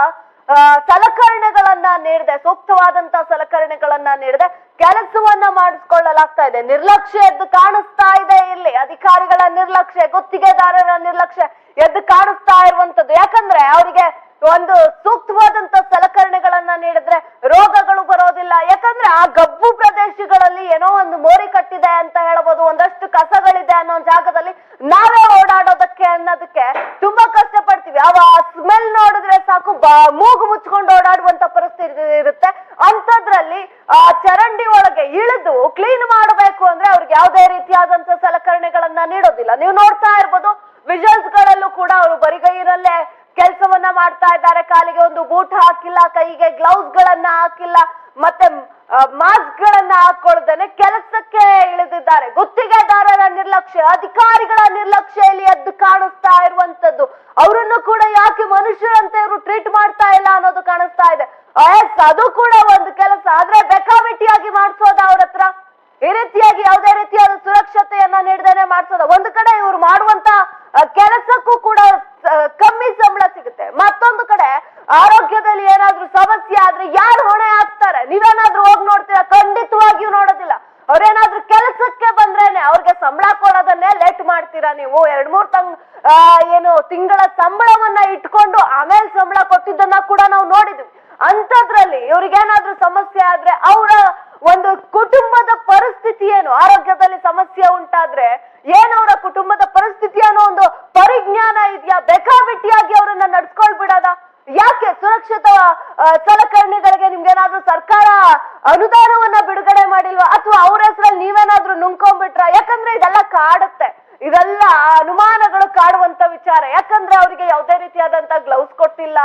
ಸಲಕರಣೆಗಳನ್ನ ನೀಡಿದೆ, ಸೂಕ್ತವಾದಂತ ಸಲಕರಣೆಗಳನ್ನ ನೀಡಿದೆ, ಕೆಲಸವನ್ನ ಮಾಡಿಸ್ಕೊಳ್ಳಲಾಗ್ತಾ ಇದೆ. ನಿರ್ಲಕ್ಷ್ಯ ಎದ್ದು ಕಾಣಿಸ್ತಾ ಇದೆ ಇಲ್ಲಿ. ಅಧಿಕಾರಿಗಳ ನಿರ್ಲಕ್ಷ್ಯ, ಗುತ್ತಿಗೆದಾರರ ನಿರ್ಲಕ್ಷ್ಯ ಎದ್ದು ಕಾಣಿಸ್ತಾ ಇರುವಂತದ್ದು. ಯಾಕಂದ್ರೆ ಅವರಿಗೆ ಒಂದು ಸೂಕ್ತವಾದಂತ ಸಲಕರಣೆಗಳನ್ನ ನೀಡಿದ್ರೆ ರೋಗಗಳು ಬರೋದಿಲ್ಲ. ಯಾಕಂದ್ರೆ ಆ ಗಬ್ಬು ಪ್ರದೇಶಗಳಲ್ಲಿ ಏನೋ ಒಂದು ಮೋರಿ ಕಟ್ಟಿದೆ ಅಂತ ಹೇಳಬಹುದು ಒಂದಷ್ಟು ಕಸಗಳಿದೆ ಅನ್ನೋ ಜಾಗದಲ್ಲಿ ನಾವೇ ಓಡಾಡೋದಕ್ಕೆ ಅನ್ನೋದಕ್ಕೆ ತುಂಬಾ ಕಷ್ಟ ಪಡ್ತೀವಿ ಅವ ಸ್ಮೆಲ್ ನೋಡಿದ್ರೆ ಸಾಕು ಮೂಗು ಮುಚ್ಕೊಂಡು ಓಡಾಡುವಂತ ಪರಿಸ್ಥಿತಿ ಇರುತ್ತೆ. ಅಂತದ್ರಲ್ಲಿ ಆ, ಚರಂಡಿ ಒಳಗೆ ಇಳಿದು ಕ್ಲೀನ್ ಮಾಡಬೇಕು ಅಂದ್ರೆ ಅವ್ರಿಗೆ ಯಾವುದೇ ರೀತಿಯಾದಂತ ಸಲಕರಣೆಗಳನ್ನ ನೀಡೋದಿಲ್ಲ. ನೀವು ನೋಡ್ತಾ ಇರ್ಬೋದು ವಿಜುವಲ್ಸ್ ಗಳಲ್ಲೂ ಕೂಡ ಅವರು ಬರಿಗೈನಲ್ಲೇ ಕೆಲಸವನ್ನ ಮಾಡ್ತಾ ಇದ್ದಾರೆ. ಕಾಲಿಗೆ ಒಂದು ಬೂಟ್ ಹಾಕಿಲ್ಲ, ಕೈಗೆ ಗ್ಲೌಸ್ ಗಳನ್ನ ಹಾಕಿಲ್ಲ, ಮತ್ತೆ ಮಾಸ್ಕ್ ಗಳನ್ನ ಹಾಕೊಳ್ದೇನೆ ಕೆಲಸಕ್ಕೆ ಇಳಿದಿದ್ದಾರೆ. ಗುತ್ತಿಗೆದಾರರ ನಿರ್ಲಕ್ಷ್ಯ, ಅಧಿಕಾರಿಗಳ ನಿರ್ಲಕ್ಷ್ಯ ಇಲ್ಲಿ ಎದ್ದು ಕಾಣಿಸ್ತಾ ಇರುವಂತದ್ದು. ಅವರನ್ನು ಕೂಡ ಯಾಕೆ ಮನುಷ್ಯರಂತೆ ಇವರು ಟ್ರೀಟ್ ಮಾಡ್ತಾ ಇಲ್ಲ ಅನ್ನೋದು ಕಾಣಿಸ್ತಾ ಇದೆ. ಎಸ್ ಅದು ಕೂಡ ಒಂದು ಕೆಲಸ. ಆದ್ರೆ ಬೆಕಾಬಿಟ್ಟಿಯಾಗಿ ಮಾಡಿಸೋದ ಅವ್ರ ಹತ್ರ. ಈ ರೀತಿಯಾಗಿ ಯಾವುದೇ ರೀತಿಯಾದ ಸುರಕ್ಷತೆಯನ್ನ ನೀಡದೇನೆ ಮಾಡಿಸೋದ. ಒಂದು ಕಡೆ ಇವ್ರು ಮಾಡುವಂತ ಕೆಲಸಕ್ಕೂ ಕೂಡ ಆ, ಕಮ್ಮಿ ಸಂಬಳ ಸಿಗುತ್ತೆ ಮತ್ತೊಂದು ಕಡೆ ಆರೋಗ್ಯದಲ್ಲಿ ಏನಾದ್ರೂ ಸಮಸ್ಯೆ ಆದ್ರೆ ಯಾರು ಹೊಣೆ ಹಾಕ್ತಾರೆ? ನೀವೇನಾದ್ರೂ ಹೋಗಿ ನೋಡ್ತೀರಾ? ಖಂಡಿತವಾಗಿಯೂ ನೋಡೋದಿಲ್ಲ. ಅವ್ರೇನಾದ್ರೂ ಕೆಲಸಕ್ಕೆ ಬಂದ್ರೇನೆ ಅವ್ರಿಗೆ ಸಂಬಳ ಕೊಡೋದನ್ನೇ ಲೇಟ್ ಮಾಡ್ತೀರಾ ನೀವು? ಎರಡ್, ಮೂರ್ ತಂಗ್ ಏನು ತಿಂಗಳ ಸಂಬಳವನ್ನ ಇಟ್ಕೊಂಡು ಆಮೇಲೆ ಸಂಬಳ ಕೊಟ್ಟಿದ್ದನ್ನ ಕೂಡ ನಾವು ನೋಡಿದ್ವಿ. ಅಂತದ್ರಲ್ಲಿ ಇವ್ರಿಗೇನಾದ್ರೂ ಸಮಸ್ಯೆ ಆದ್ರೆ ಅವರ ಒಂದು ಕುಟುಂಬದ ಪರಿಸ್ಥಿತಿ ಏನು? ಆರೋಗ್ಯದಲ್ಲಿ ಸಮಸ್ಯೆ ಉಂಟಾದ್ರೆ ಏನವರ ಕುಟುಂಬದ ಪರಿಸ್ಥಿತಿ ಅನ್ನೋ ಒಂದು ಪರಿಜ್ಞಾನ ಇದೆಯಾ? ಬೇಕಾಬಿಟ್ಟಿಯಾಗಿ ಅವರನ್ನ ನಡ್ಸ್ಕೊಳ್ಬಿಡದ? ಯಾಕೆ ಸುರಕ್ಷಿತ ಸಲಕರಣೆಗಳಿಗೆ ನಿಮ್ಗೇನಾದ್ರೂ ಸರ್ಕಾರ ಅನುದಾನವನ್ನ ಬಿಡುಗಡೆ ಮಾಡಿಲ್ವಾ? ಅಥವಾ ಅವ್ರ ಹೆಸರಲ್ಲಿ ನೀವೇನಾದ್ರೂ ನುಂಕೊಂಡ್ಬಿಟ್ರ ಯಾಕಂದ್ರೆ ಇದೆಲ್ಲ ಕಾಡುತ್ತೆ. ಇದೆಲ್ಲ ಅನುಮಾನಗಳು ಕಾಡುವಂತ ವಿಚಾರ. ಯಾಕಂದ್ರೆ ಅವರಿಗೆ ಯಾವುದೇ ರೀತಿಯಾದಂತ ಗ್ಲೌಸ್ ಕೊಟ್ಟಿಲ್ಲ,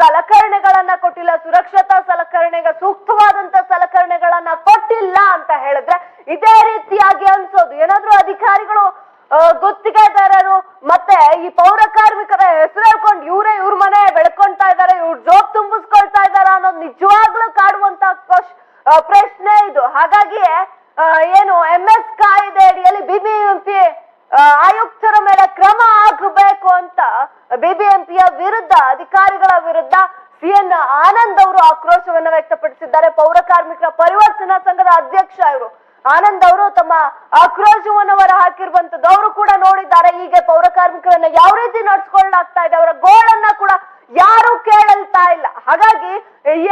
ಸಲಕರಣೆಗಳನ್ನ ಕೊಟ್ಟಿಲ್ಲ, ಸುರಕ್ಷತಾ ಸಲಕರಣೆಗೆ, ಸೂಕ್ತವಾದಂತ ಸಲಕರಣೆಗಳನ್ನ ಕೊಟ್ಟಿಲ್ಲ ಅಂತ ಹೇಳಿದ್ರೆ ಇದೇ ರೀತಿಯಾಗಿ ಅನ್ಸೋದು. ಏನಾದ್ರೂ ಅಧಿಕಾರಿಗಳು ಗುತ್ತಿಗೆದಾರರು ಮತ್ತೆ ಈ ಪೌರ ಕಾರ್ಮಿಕರ ಹೆಸರು ಹೇಳ್ಕೊಂಡು ಇವರೇ ಇವ್ರ ಮನೆ ಬೆಳ್ಕೊಂತಾ ಇದಾರೆ ಇವ್ರ ಜೋಬ್ ತುಂಬಿಸ್ಕೊಳ್ತಾ ಇದಾರ ಅನ್ನೋದು ನಿಜವಾಗ್ಲೂ ಕಾಡುವಂತ ಪ್ರಶ್ನೆ ಇದು. ಹಾಗಾಗಿ ಏನು ಎಂ ಎಸ್ ಕಾಯ್ದೆ ಅಡಿಯಲ್ಲಿ ಬಿಬಿಎಂಪಿ ಆಯುಕ್ತರ ಮೇಲೆ ಕ್ರಮ ಆಗಬೇಕು ಅಂತ ಬಿಬಿಎಂಪಿಯ ವಿರುದ್ಧ, ಅಧಿಕಾರಿಗಳ ವಿರುದ್ಧ ಸಿಎನ್ ಆನಂದ್ ಅವರು ಆಕ್ರೋಶವನ್ನ ವ್ಯಕ್ತಪಡಿಸಿದ್ದಾರೆ. ಪೌರ ಕಾರ್ಮಿಕರ ಪರಿವರ್ತನಾ ಸಂಘದ ಅಧ್ಯಕ್ಷ ಇವರು. ಆನಂದ್ ಅವರು ತಮ್ಮ ಆಕ್ರೋಶವನ್ನು ಹೊರ ಹಾಕಿರುವಂತದ್ದು ಅವರು ಕೂಡ ನೋಡಿದ್ದಾರೆ. ಹೀಗೆ ಪೌರ ಕಾರ್ಮಿಕರನ್ನ ಯಾವ ರೀತಿ ನಡ್ಸ್ಕೊಳ್ಳಾಗ್ತಾ ಇದೆ ಅವರ ಗೋಳನ್ನ ಕೂಡ ಯಾರು ಕೇಳಲ್ತಾ ಇಲ್ಲ ಹಾಗಾಗಿ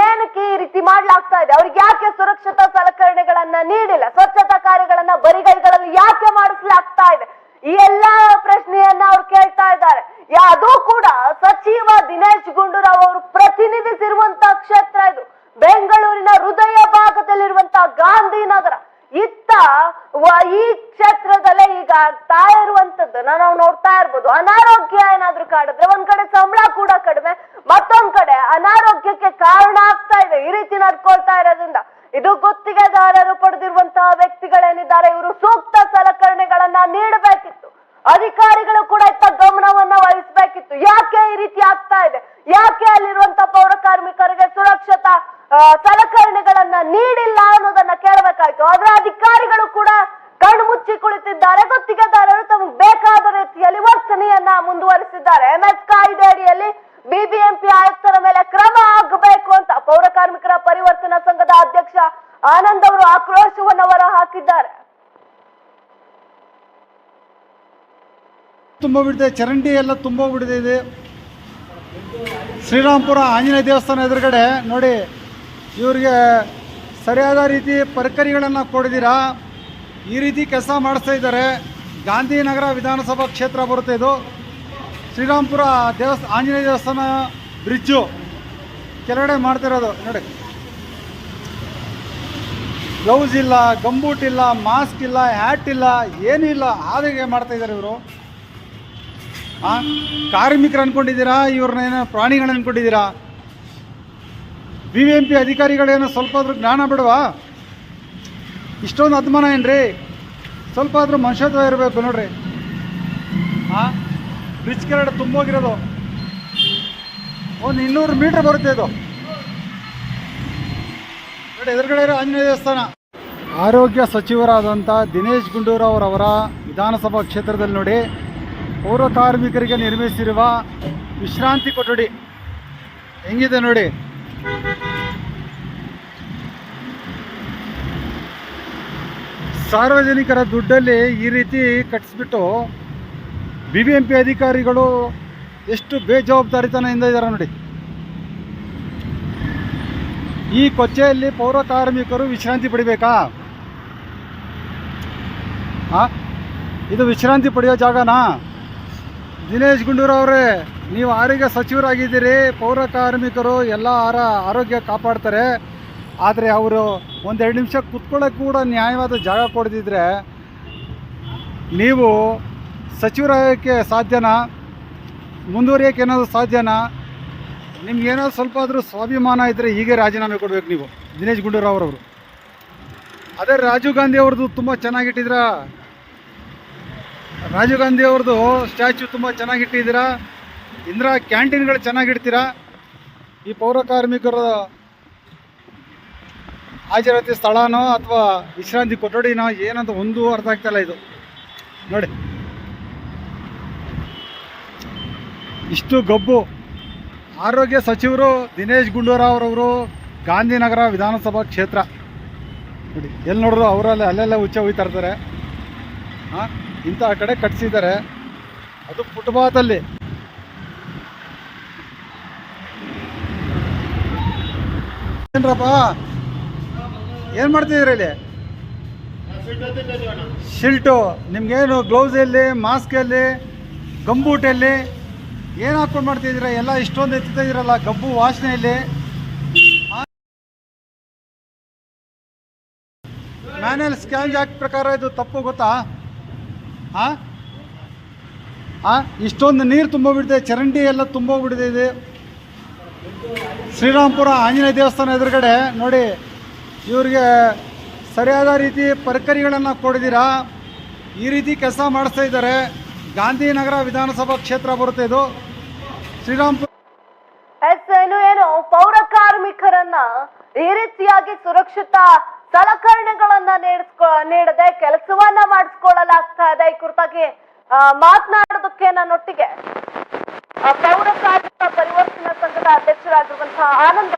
ಏನಕ್ಕೆ ಈ ರೀತಿ ಮಾಡ್ಲಾಗ್ತಾ ಇದೆ ಅವ್ರಿಗೆ ಯಾಕೆ ಸುರಕ್ಷತಾ ಸಲಕರಣೆಗಳನ್ನ ನೀಡಿಲ್ಲ ಸ್ವಚ್ಛತಾ ಕಾರ್ಯಗಳನ್ನ ಬರಿಗೈಗಳಲ್ಲಿ ಯಾಕೆ ಮಾಡಿಸ್ಲಾಗ್ತಾ ಇದೆ ಈ ಎಲ್ಲಾ ಪ್ರಶ್ನೆಯನ್ನ ಅವ್ರು ಕೇಳ್ತಾ ಇದ್ದಾರೆ ಯಾ- ಅದು ಕೂಡ ಸಚಿವ ದಿನೇಶ್ ಗುಂಡೂರಾವ್ ಅವರು ಪ್ರತಿನಿಧಿಸಿರುವಂತ ಕ್ಷೇತ್ರ ಇದು ಬೆಂಗಳೂರಿನ ಹೃದಯ ಭಾಗದಲ್ಲಿರುವಂತಹ ಗಾಂಧಿನಗರ ಇತ್ತ ವ- ಈ ಕ್ಷೇತ್ರದಲ್ಲೇ ಈಗ ಆಗ್ತಾ ಇರುವಂತದ್ದನ್ನ ನಾವು ನೋಡ್ತಾ ಇರ್ಬೋದು. ಅನಾರೋಗ್ಯ ಏನಾದ್ರೂ ಕಾಡಿದ್ರೆ ಒಂದ್ ಕಡೆ ಸಂಬಳ ಕೂಡ ಕಡಿಮೆ, ಮತ್ತೊಂದ್ ಕಡೆ ಅನಾರೋಗ್ಯಕ್ಕೆ ಕಾರಣ ಆಗ್ತಾ ಇದೆ. ಈ ರೀತಿ ನಡ್ಕೊಳ್ತಾ ಇರೋದ್ರಿಂದ ಇದು ಗುತ್ತಿಗೆದಾರರು ಪಡೆದಿರುವಂತಹ ವ್ಯಕ್ತಿಗಳೇನಿದ್ದಾರೆ, ಇವರು ಸೂಕ್ತ ಸಲಕರಣೆಗಳನ್ನ ನೀಡಬೇಕಿತ್ತು. ಅಧಿಕಾರಿಗಳು ಕೂಡ ಇತ್ತ ಗಮನವನ್ನ ವಹಿಸಬೇಕಿತ್ತು. ಯಾಕೆ ಈ ರೀತಿ ಆಗ್ತಾ ಇದೆ? ಯಾಕೆ ಅಲ್ಲಿರುವಂತ ಪೌರ ಕಾರ್ಮಿಕರಿಗೆ ಸುರಕ್ಷತಾ ಸಲಕರಣೆಗಳನ್ನ ನೀಡಿಲ್ಲ ಅನ್ನೋದನ್ನ ಕೇಳಬೇಕಾಯ್ತು? ಆದ್ರೆ ಅಧಿಕಾರಿಗಳು ಕೂಡ ಕಣ್ಣು ಮುಚ್ಚಿ ಕುಳಿತಿದ್ದಾರೆ. ಗುತ್ತಿಗೆದಾರರು ತಮಗೆ ಬೇಕಾದ ರೀತಿಯಲ್ಲಿ ವರ್ತನೆಯನ್ನ ಮುಂದುವರಿಸಿದ್ದಾರೆ. ಎಂ ಎಸ್ ಕಾಯ್ದೆ ಅಡಿಯಲ್ಲಿ ಬಿಬಿಎಂಪಿ ಆಯುಕ್ತರ ಮೇಲೆ ಕ್ರಮ ಆಗಬೇಕು ಅಂತ ಪೌರ ಕಾರ್ಮಿಕರ ಪರಿವರ್ತನಾ ಸಂಘದ ಅಧ್ಯಕ್ಷ ಆನಂದ್ ಅವರು ಆಕ್ರೋಶವನ್ನು ಹೊರ ಹಾಕಿದ್ದಾರೆ ತುಂಬೋಗ್ಬಿಟ್ಟಿದೆ ಚರಂಡಿ ಎಲ್ಲ ತುಂಬೋಗ್ಬಿಟ್ಟಿದೆ ಶ್ರೀರಾಮ್ಪುರ ಆಂಜನೇಯ ದೇವಸ್ಥಾನ ಎದುರುಗಡೆ, ನೋಡಿ, ಇವರಿಗೆ ಸರಿಯಾದ ರೀತಿ ಪರಿಕರಿಗಳನ್ನು ಕೊಡಿದ್ದೀರಾ ಈ ರೀತಿ ಕೆಲಸ ಮಾಡಿಸ್ತಾ ಇದ್ದಾರೆ. ಗಾಂಧಿನಗರ ವಿಧಾನಸಭಾ ಕ್ಷೇತ್ರ ಬರುತ್ತೆ ಇದು. ಶ್ರೀರಾಮ್ಪುರ ದೇವಸ್ಥ ಆಂಜನೇಯ ದೇವಸ್ಥಾನ ಬ್ರಿಡ್ಜು ಕೆಳಗಡೆ ಮಾಡ್ತಿರೋದು ನೋಡಿ. ಗ್ಲೌಸ್ ಇಲ್ಲ, ಗಂಬೂಟ್ ಇಲ್ಲ, ಮಾಸ್ಕ್ ಇಲ್ಲ ಹ್ಯಾಟ್ ಇಲ್ಲ, ಏನೂ ಇಲ್ಲ. ಆದಾಗೆ ಮಾಡ್ತಾ ಇದ್ದಾರೆ ಇವರು. ಕಾರ್ಮಿಕರು ಅನ್ಕೊಂಡಿದ್ದೀರಾ ಇವ್ರನ್ನೇನೋ ಪ್ರಾಣಿಗಳನ್ನ ಅನ್ಕೊಂಡಿದ್ದೀರಾ? ಬಿ ಬಿ ಎಂ ಪಿ ಅಧಿಕಾರಿಗಳೇನೋ ಸ್ವಲ್ಪ ಆದರೂ ಜ್ಞಾನ ಬಿಡವಾ? ಇಷ್ಟೊಂದು ಅದ್ಮಾನ ಏನ್ರಿ? ಸ್ವಲ್ಪ ಆದರೂ ಮನುಷ್ಯತ್ವ ಇರಬೇಕು ನೋಡ್ರಿ. ಹಾಂ ಬ್ರಿಡ್ಜ್ ಕೆರಡ ತುಂಬೋಗಿರೋದು. ಒಂದು ಇನ್ನೂರು ಮೀಟ್ರ್ ಬರುತ್ತೆ ಇದು. ನೋಡಿ, ಎದುರುಗಡೆ ಇರೋ ಆಂಜನೇಯ ದೇವಸ್ಥಾನ. ಆರೋಗ್ಯ ಸಚಿವರಾದಂಥ ದಿನೇಶ್ ಗುಂಡೂರಾವ್ರವರ ವಿಧಾನಸಭಾ ಕ್ಷೇತ್ರದಲ್ಲಿ ನೋಡಿ ಪೌರ ಕಾರ್ಮಿಕರಿಗೆ ನಿರ್ಮಿಸಿರುವ ವಿಶ್ರಾಂತಿ ಕೊಠಡಿ ಹೆಂಗಿದೆ ನೋಡಿ. ಸಾರ್ವಜನಿಕರ ದುಡ್ಡಲ್ಲಿ ಈ ರೀತಿ ಕಟ್ಟಿಸ್ಬಿಟ್ಟು ಬಿ ಬಿ ಎಂ ಪಿ ಅಧಿಕಾರಿಗಳು ಎಷ್ಟು ಬೇಜವಾಬ್ದಾರಿತನದಿಂದ ಇದ್ದಾರೆ ನೋಡಿ. ಈ ಕೊಚ್ಚೆಯಲ್ಲಿ ಪೌರ ಕಾರ್ಮಿಕರು ವಿಶ್ರಾಂತಿ ಪಡಿಬೇಕಾ? ಇದು ವಿಶ್ರಾಂತಿ ಪಡೆಯೋ ಜಾಗನಾ? ದಿನೇಶ್ ಗುಂಡೂರವರೇ ನೀವು ಆರೋಗ್ಯ ಸಚಿವರಾಗಿದ್ದೀರಿ, ಪೌರ ಕಾರ್ಮಿಕರು ಎಲ್ಲ ಆರ ಆರೋಗ್ಯ ಕಾಪಾಡ್ತಾರೆ. ಆದರೆ ಅವರು ಒಂದೆರಡು ನಿಮಿಷ ಕುತ್ಕೊಳ್ಳೋಕೆ ಕೂಡ ನ್ಯಾಯವಾದ ಜಾಗ ಕೊಡದಿದ್ದರೆ ನೀವು ಸಚಿವರಾಗೋಕ್ಕೆ ಸಾಧ್ಯನಾ? ಮುಂದುವರಿಯೋಕ್ಕೆ ಏನಾದರೂ ಸಾಧ್ಯನಾ? ನಿಮ್ಗೇನಾದ್ರು ಸ್ವಲ್ಪ ಆದರೂ ಸ್ವಾಭಿಮಾನ ಇದ್ದರೆ ಹೀಗೆ ರಾಜೀನಾಮೆ ಕೊಡಬೇಕು ನೀವು, ದಿನೇಶ್ ಗುಂಡೂರಾವ್ ಅವರು ಅದೇ ರಾಜೀವ್ ಗಾಂಧಿ ಅವ್ರದ್ದು ತುಂಬ ಚೆನ್ನಾಗಿಟ್ಟಿದ್ರ ರಾಜೀವ್ ಗಾಂಧಿ ಅವ್ರದ್ದು ಸ್ಟ್ಯಾಚ್ಯೂ ತುಂಬ ಚೆನ್ನಾಗಿಟ್ಟಿದ್ದೀರಾ ಇಂದಿರಾ ಕ್ಯಾಂಟೀನ್ಗಳು ಚೆನ್ನಾಗಿಡ್ತೀರಾ ಈ ಪೌರ ಕಾರ್ಮಿಕರ ಹಾಜರಾತಿ ಸ್ಥಳನೋ ಅಥವಾ ವಿಶ್ರಾಂತಿ ಕೊಠಡಿನೋ ಏನಂತ ಒಂದು ಅರ್ಥ ಆಗ್ತಾಯಿಲ್ಲ ಇದು. ನೋಡಿ. ಇಷ್ಟು ಗಬ್ಬು. ಆರೋಗ್ಯ ಸಚಿವರು ದಿನೇಶ್ ಗುಂಡೂರಾವ್ ಅವರು ಗಾಂಧಿನಗರ ವಿಧಾನಸಭಾ ಕ್ಷೇತ್ರ. ನೋಡಿ, ಎಲ್ಲಿ ನೋಡಿದ್ರು ಅವರಲ್ಲೇ, ಅಲ್ಲೆಲ್ಲ ಹುಚ್ಚ ಹೋಯ್ತಾ ಇರ್ತಾರೆ. ಹಾಂ ಇಂಥ ಕಡೆ ಕಟ್ಸಿದ್ದಾರೆ. ಅದು ಫುಟ್ಪಾತಲ್ಲಿ ಏನ್ರಪ್ಪ? ಏನು ಮಾಡ್ತಿದ್ದೀರಿ ಇಲ್ಲಿ? ಶಿಲ್ಟು. ನಿಮ್ಗೇನು ಗ್ಲೌಸ್ ಎಲ್ಲಿ ಗಂಬೂಟ್ ಎಲ್ಲಿ ಏನು ಹಾಕೊಂಡು ಮಾಡ್ತಿದ್ದೀರಾ? ಎಲ್ಲ ಇಷ್ಟೊಂದು ಎತ್ತಿತಾ ಇದ್ದೀರಲ್ಲ, ಗಬ್ಬು ವಾಸನೆಯಲ್ಲಿ. ಮ್ಯಾನ್ಯಲ್ ಸ್ಕ್ಯಾನ್ ಜಾಕ್ ಪ್ರಕಾರ ಇದು ತಪ್ಪು, ಗೊತ್ತಾ? ಹಾಂ ಹಾಂ ಇಷ್ಟೊಂದು ನೀರು ತುಂಬೋಗ್ಬಿಟ್ಟಿದೆ, ಚರಂಡಿ ಎಲ್ಲ ತುಂಬೋಗ್ಬಿಟ್ಟಿದೆ ಇದು. ಶ್ರೀರಾಮ್ಪುರ ಆಂಜನೇಯ ದೇವಸ್ಥಾನ ಎದುರುಗಡೆ, ನೋಡಿ, ಇವ್ರಿಗೆ ಸರಿಯಾದ ರೀತಿ ಪರಿಕರಿಗಳನ್ನು ಕೊಡಿದ್ದೀರಾ ಈ ರೀತಿ ಕೆಲಸ ಮಾಡಿಸ್ತಾ ಇದ್ದಾರೆ. ಗಾಂಧಿನಗರ ವಿಧಾನಸಭಾ ಕ್ಷೇತ್ರ ಬರುತ್ತೆ ಇದು. ಶ್ರೀರಾಮ್ಪುರ ಏನು? ಪೌರ ಕಾರ್ಮಿಕರನ್ನ ಈ ರೀತಿಯಾಗಿ ಸುರಕ್ಷಿತ ಸಲಕರಣೆಗಳನ್ನ ನೀಡಿಸ್ಕೊ, ನೀಡದೆ ಕೆಲಸವನ್ನ ಮಾಡಿಸ್ಕೊಳ್ಳಲಾಗ್ತಾ ಇದೆ. ಈ ಕುರಿತಾಗಿ ಮಾತನಾಡೋದಕ್ಕೆ ನನ್ನೊಟ್ಟಿಗೆ ಪೌರ ಕಾರ್ಮಿಕ ಪರಿವರ್ತನಾ ಸಂಘದ ಅಧ್ಯಕ್ಷರಾಗಿರುವಂತಹ ಆನಂದ್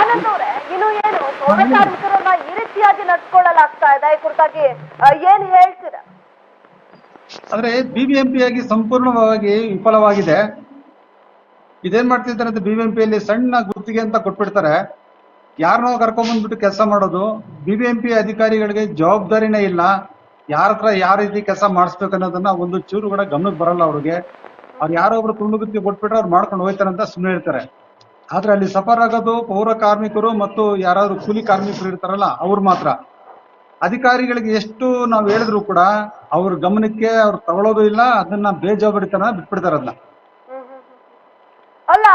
ಆನಂದ್ ಅವರೇ, ಇನ್ನು ಏನು ಪೌರ ಕಾರ್ಮಿಕರನ್ನ ಈ ರೀತಿಯಾಗಿ ನಡ್ಸ್ಕೊಳ್ಳಲಾಗ್ತಾ ಇದೆ. ಈ ಕುರಿತಾಗಿ ಏನ್ ಹೇಳ್ತೀರಾ? ಆದ್ರೆ ಬಿ ಬಿ ಎಂ ಪಿ ಆಗಿ ಸಂಪೂರ್ಣವಾಗಿ ವಿಫಲವಾಗಿದೆ. ಇದೇನ್ ಮಾಡ್ತಿದ್ದಾರೆ ಅಂತ ಬಿ ಬಿ ಎಂ ಪಿಯಲ್ಲಿ ಸಣ್ಣ ಗುತ್ತಿಗೆ ಅಂತ ಕೊಟ್ಬಿಡ್ತಾರೆ. ಯಾರನ್ನೋ ಕರ್ಕೊಂಡ್ಬಂದ್ಬಿಟ್ಟು ಕೆಲಸ ಮಾಡೋದು ಬಿ ಬಿ ಎಂ ಪಿ ಅಧಿಕಾರಿಗಳಿಗೆ ಜವಾಬ್ದಾರಿನೇ ಇಲ್ಲ. ಯಾರ ಹತ್ರ ಯಾವ ರೀತಿ ಕೆಲಸ ಮಾಡಿಸ್ಬೇಕು ಅನ್ನೋದನ್ನ ಒಂದು ಚೂರು ಕೂಡ ಗಮನಕ್ಕೆ ಬರಲ್ಲ ಅವ್ರಿಗೆ. ಅವ್ರು ಯಾರೋ ಒಬ್ರು ತುಂಡು ಗುತ್ತಿಗೆ ಕೊಟ್ಬಿಟ್ರೆ ಅವ್ರು ಮಾಡ್ಕೊಂಡು ಹೋಗ್ತಾರೆ ಅಂತ ಸುಮ್ಮನೆ ಇರ್ತಾರೆ ಆದ್ರೆ ಅಲ್ಲಿ ಸಫರ್ ಆಗೋದು ಪೌರ ಕಾರ್ಮಿಕರು ಮತ್ತು ಯಾರಾದ್ರೂ ಕೂಲಿ ಕಾರ್ಮಿಕರು ಇರ್ತಾರಲ್ಲ, ಅವ್ರು ಮಾತ್ರ. ಅಧಿಕಾರಿಗಳಿಗೆ ಎಷ್ಟು ನಾವು ಹೇಳಿದ್ರು ಕೂಡ ಅವ್ರ ಗಮನಕ್ಕೆ ಅವ್ರು ತಗೊಳ್ಳೋದು ಇಲ್ಲ, ಅದನ್ನ ಬೇಜವಾಬ್ದಾರಿತನ ಬಿಟ್ಬಿಡ್ತಾರೆ ಅದನ್ನ